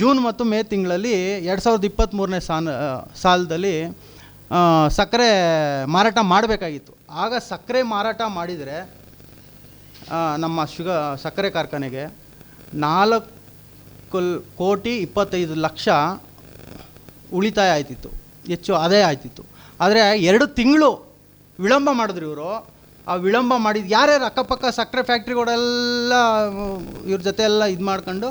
ಜೂನ್ ಮತ್ತು ಮೇ ತಿಂಗಳಲ್ಲಿ ಎರಡು ಸಾವಿರದ ಇಪ್ಪತ್ತ್ಮೂರನೇ ಸಾಲ ಸಾಲದಲ್ಲಿ ಸಕ್ಕರೆ ಮಾರಾಟ ಮಾಡಬೇಕಾಗಿತ್ತು. ಆಗ ಸಕ್ಕರೆ ಮಾರಾಟ ಮಾಡಿದರೆ ನಮ್ಮ ಶುಗ, ಸಕ್ಕರೆ ಕಾರ್ಖಾನೆಗೆ ನಾಲ್ಕು ಕೋಟಿ ಇಪ್ಪತ್ತೈದು ಲಕ್ಷ ಉಳಿತಾಯ ಆಯ್ತಿತ್ತು. ಹೆಚ್ಚು ಅದೇ ಆಯ್ತಿತ್ತು. ಆದರೆ ಎರಡು ತಿಂಗಳು ವಿಳಂಬ ಮಾಡಿದ್ರು ಇವರು. ಆ ವಿಳಂಬ ಮಾಡಿದ ಯಾರ್ಯಾರು ಅಕ್ಕಪಕ್ಕ ಸಕ್ಕರೆ ಫ್ಯಾಕ್ಟ್ರಿಗಳೆಲ್ಲ ಇವ್ರ ಜೊತೆ ಎಲ್ಲ ಇದು ಮಾಡ್ಕೊಂಡು,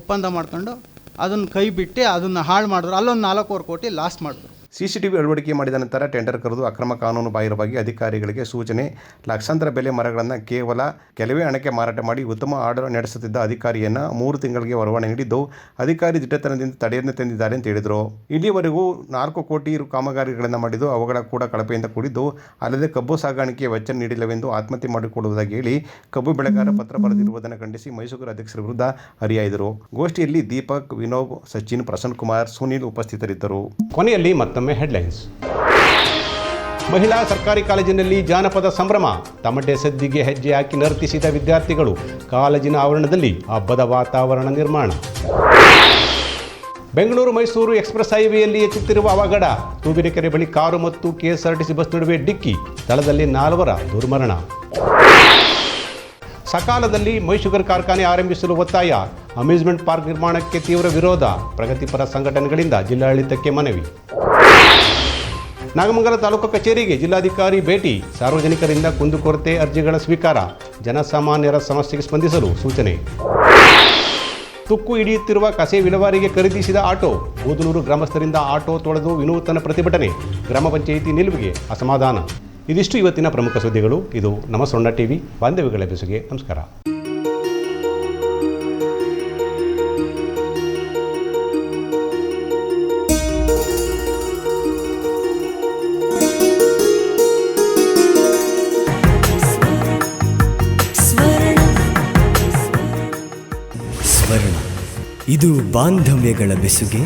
ಒಪ್ಪಂದ ಮಾಡ್ಕೊಂಡು, ಅದನ್ನು ಕೈ ಬಿಟ್ಟು ಅದನ್ನು ಹಾಳು ಮಾಡಿದ್ರು. ಅಲ್ಲೊಂದು ನಾಲ್ಕೂವರೆ ಕೋಟಿ ಲಾಸ್ ಮಾಡಿದ್ರು. ಸಿಸಿಟಿವಿ ಅಳವಡಿಕೆ ಮಾಡಿದ ನಂತರ ಟೆಂಡರ್ ಕರೆದು ಅಕ್ರಮ ಕಾನೂನು ಬಾಹಿರವಾಗಿ ಅಧಿಕಾರಿಗಳಿಗೆ ಸೂಚನೆ. ಲಕ್ಷಾಂತರ ಬೆಲೆ ಮರಗಳನ್ನು ಕೇವಲ ಕೆಲವೇ ಹಣಕ್ಕೆ ಮಾರಾಟ ಮಾಡಿ ಉತ್ತಮ ಆರ್ಡರ್ ನಡೆಸುತ್ತಿದ್ದ ಅಧಿಕಾರಿಯನ್ನು ಮೂರು ತಿಂಗಳಿಗೆ ವರ್ಗಾವಣೆ ನೀಡಿದ್ದು ಅಧಿಕಾರಿ ದಿಟ್ಟತನದಿಂದ ತಡೆಯನ್ನು ತಂದಿದ್ದಾರೆ ಅಂತ ಹೇಳಿದರು. ಇಲ್ಲಿವರೆಗೂ ನಾಲ್ಕು ಕೋಟಿ ಕಾಮಗಾರಿಗಳನ್ನು ಮಾಡಿದ್ದು ಅವುಗಳ ಕೂಡ ಕಳಪೆಯಿಂದ ಕೂಡಿದ್ದು ಅಲ್ಲದೆ ಕಬ್ಬು ಸಾಗಾಣಿಕೆ ವೆಚ್ಚ ನೀಡಿಲ್ಲವೆಂದು ಆತ್ಮಹತ್ಯೆ ಮಾಡಿಕೊಳ್ಳುವುದಾಗಿ ಹೇಳಿ ಕಬ್ಬು ಬೆಳೆಗಾರ ಪತ್ರ ಬರೆದಿರುವುದನ್ನು ಖಂಡಿಸಿ ಮೈಸೂರು ಅಧ್ಯಕ್ಷರ ವಿರುದ್ಧ ಹರಿಯಾಯಿದರು ಗೋಷ್ಠಿಯಲ್ಲಿ ದೀಪಕ್, ವಿನೋಬ್, ಸಚಿನ್, ಪ್ರಸನ್ನ ಕುಮಾರ್, ಸುನೀಲ್ ಉಪಸ್ಥಿತರಿದ್ದರು. ಕೊನೆಯಲ್ಲಿ ಮತ್ತೊಮ್ಮೆ ಹೆಡ್ಲೈನ್ಸ್ ಮಹಿಳಾ ಸರ್ಕಾರಿ ಕಾಲೇಜಿನಲ್ಲಿ ಜಾನಪದ ಸಂಭ್ರಮ, ತಮಟೆ ಸದ್ದಿಗೆ ಹೆಜ್ಜೆ ಹಾಕಿ ನರ್ತಿಸಿದ ವಿದ್ಯಾರ್ಥಿಗಳು ಕಾಲೇಜಿನ ಆವರಣದಲ್ಲಿ ಹಬ್ಬದ ವಾತಾವರಣ ನಿರ್ಮಾಣ. ಬೆಂಗಳೂರು ಮೈಸೂರು ಎಕ್ಸ್ಪ್ರೆಸ್ ಹೈವೇಯಲ್ಲಿ ಹೆಚ್ಚುತ್ತಿರುವ ಅವಘಡ, ತೂಬಿನಕೆರೆ ಬಳಿ ಕಾರು ಮತ್ತು ಕೆಎಸ್ಆರ್ಟಿಸಿ ಬಸ್ ನಡುವೆ ಡಿಕ್ಕಿ, ಸ್ಥಳದಲ್ಲಿ ನಾಲ್ವರ ದುರ್ಮರಣ. ಸಕಾಲದಲ್ಲಿ ಮೈಶುಗರ್ ಕಾರ್ಖಾನೆ ಆರಂಭಿಸಲು ಒತ್ತಾಯ, ಅಮ್ಯೂಸ್ಮೆಂಟ್ ಪಾರ್ಕ್ ನಿರ್ಮಾಣಕ್ಕೆ ತೀವ್ರ ವಿರೋಧ, ಪ್ರಗತಿಪರ ಸಂಘಟನೆಗಳಿಂದ ಜಿಲ್ಲಾಡಳಿತಕ್ಕೆ ಮನವಿ. ನಾಗಮಂಗಲ ತಾಲೂಕು ಕಚೇರಿಗೆ ಜಿಲ್ಲಾಧಿಕಾರಿ ಭೇಟಿ. ಸಾರ್ವಜನಿಕರಿಂದ ಕುಂದುಕೊರತೆ ಅರ್ಜಿಗಳ ಸ್ವೀಕಾರ. ಜನಸಾಮಾನ್ಯರ ಸಮಸ್ಯೆಗೆ ಸ್ಪಂದಿಸಲು ಸೂಚನೆ. ತುಕ್ಕು ಹಿಡಿಯುತ್ತಿರುವ ಕಸೆ ವಿಲೇವಾರಿಗೆ ಖರೀದಿಸಿದ ಆಟೋ. ಬೂದನೂರು ಗ್ರಾಮಸ್ಥರಿಂದ ಆಟೋ ತೊಳೆದು ವಿನೂತನ ಪ್ರತಿಭಟನೆ. ಗ್ರಾಮ ಪಂಚಾಯಿತಿ ನಿಲುವಿಗೆ ಅಸಮಾಧಾನ. ಇದಿಷ್ಟು ಇವತ್ತಿನ ಪ್ರಮುಖ ಸುದ್ದಿಗಳು. ಇದು ನಮ್ಮ ಟಿವಿ. ಬಾಂಧವ್ಯಗಳ ಬೆಸುಗೆ. ನಮಸ್ಕಾರ. ಬಾಂಧವ್ಯಗಳ ಬೆಸುಗೆ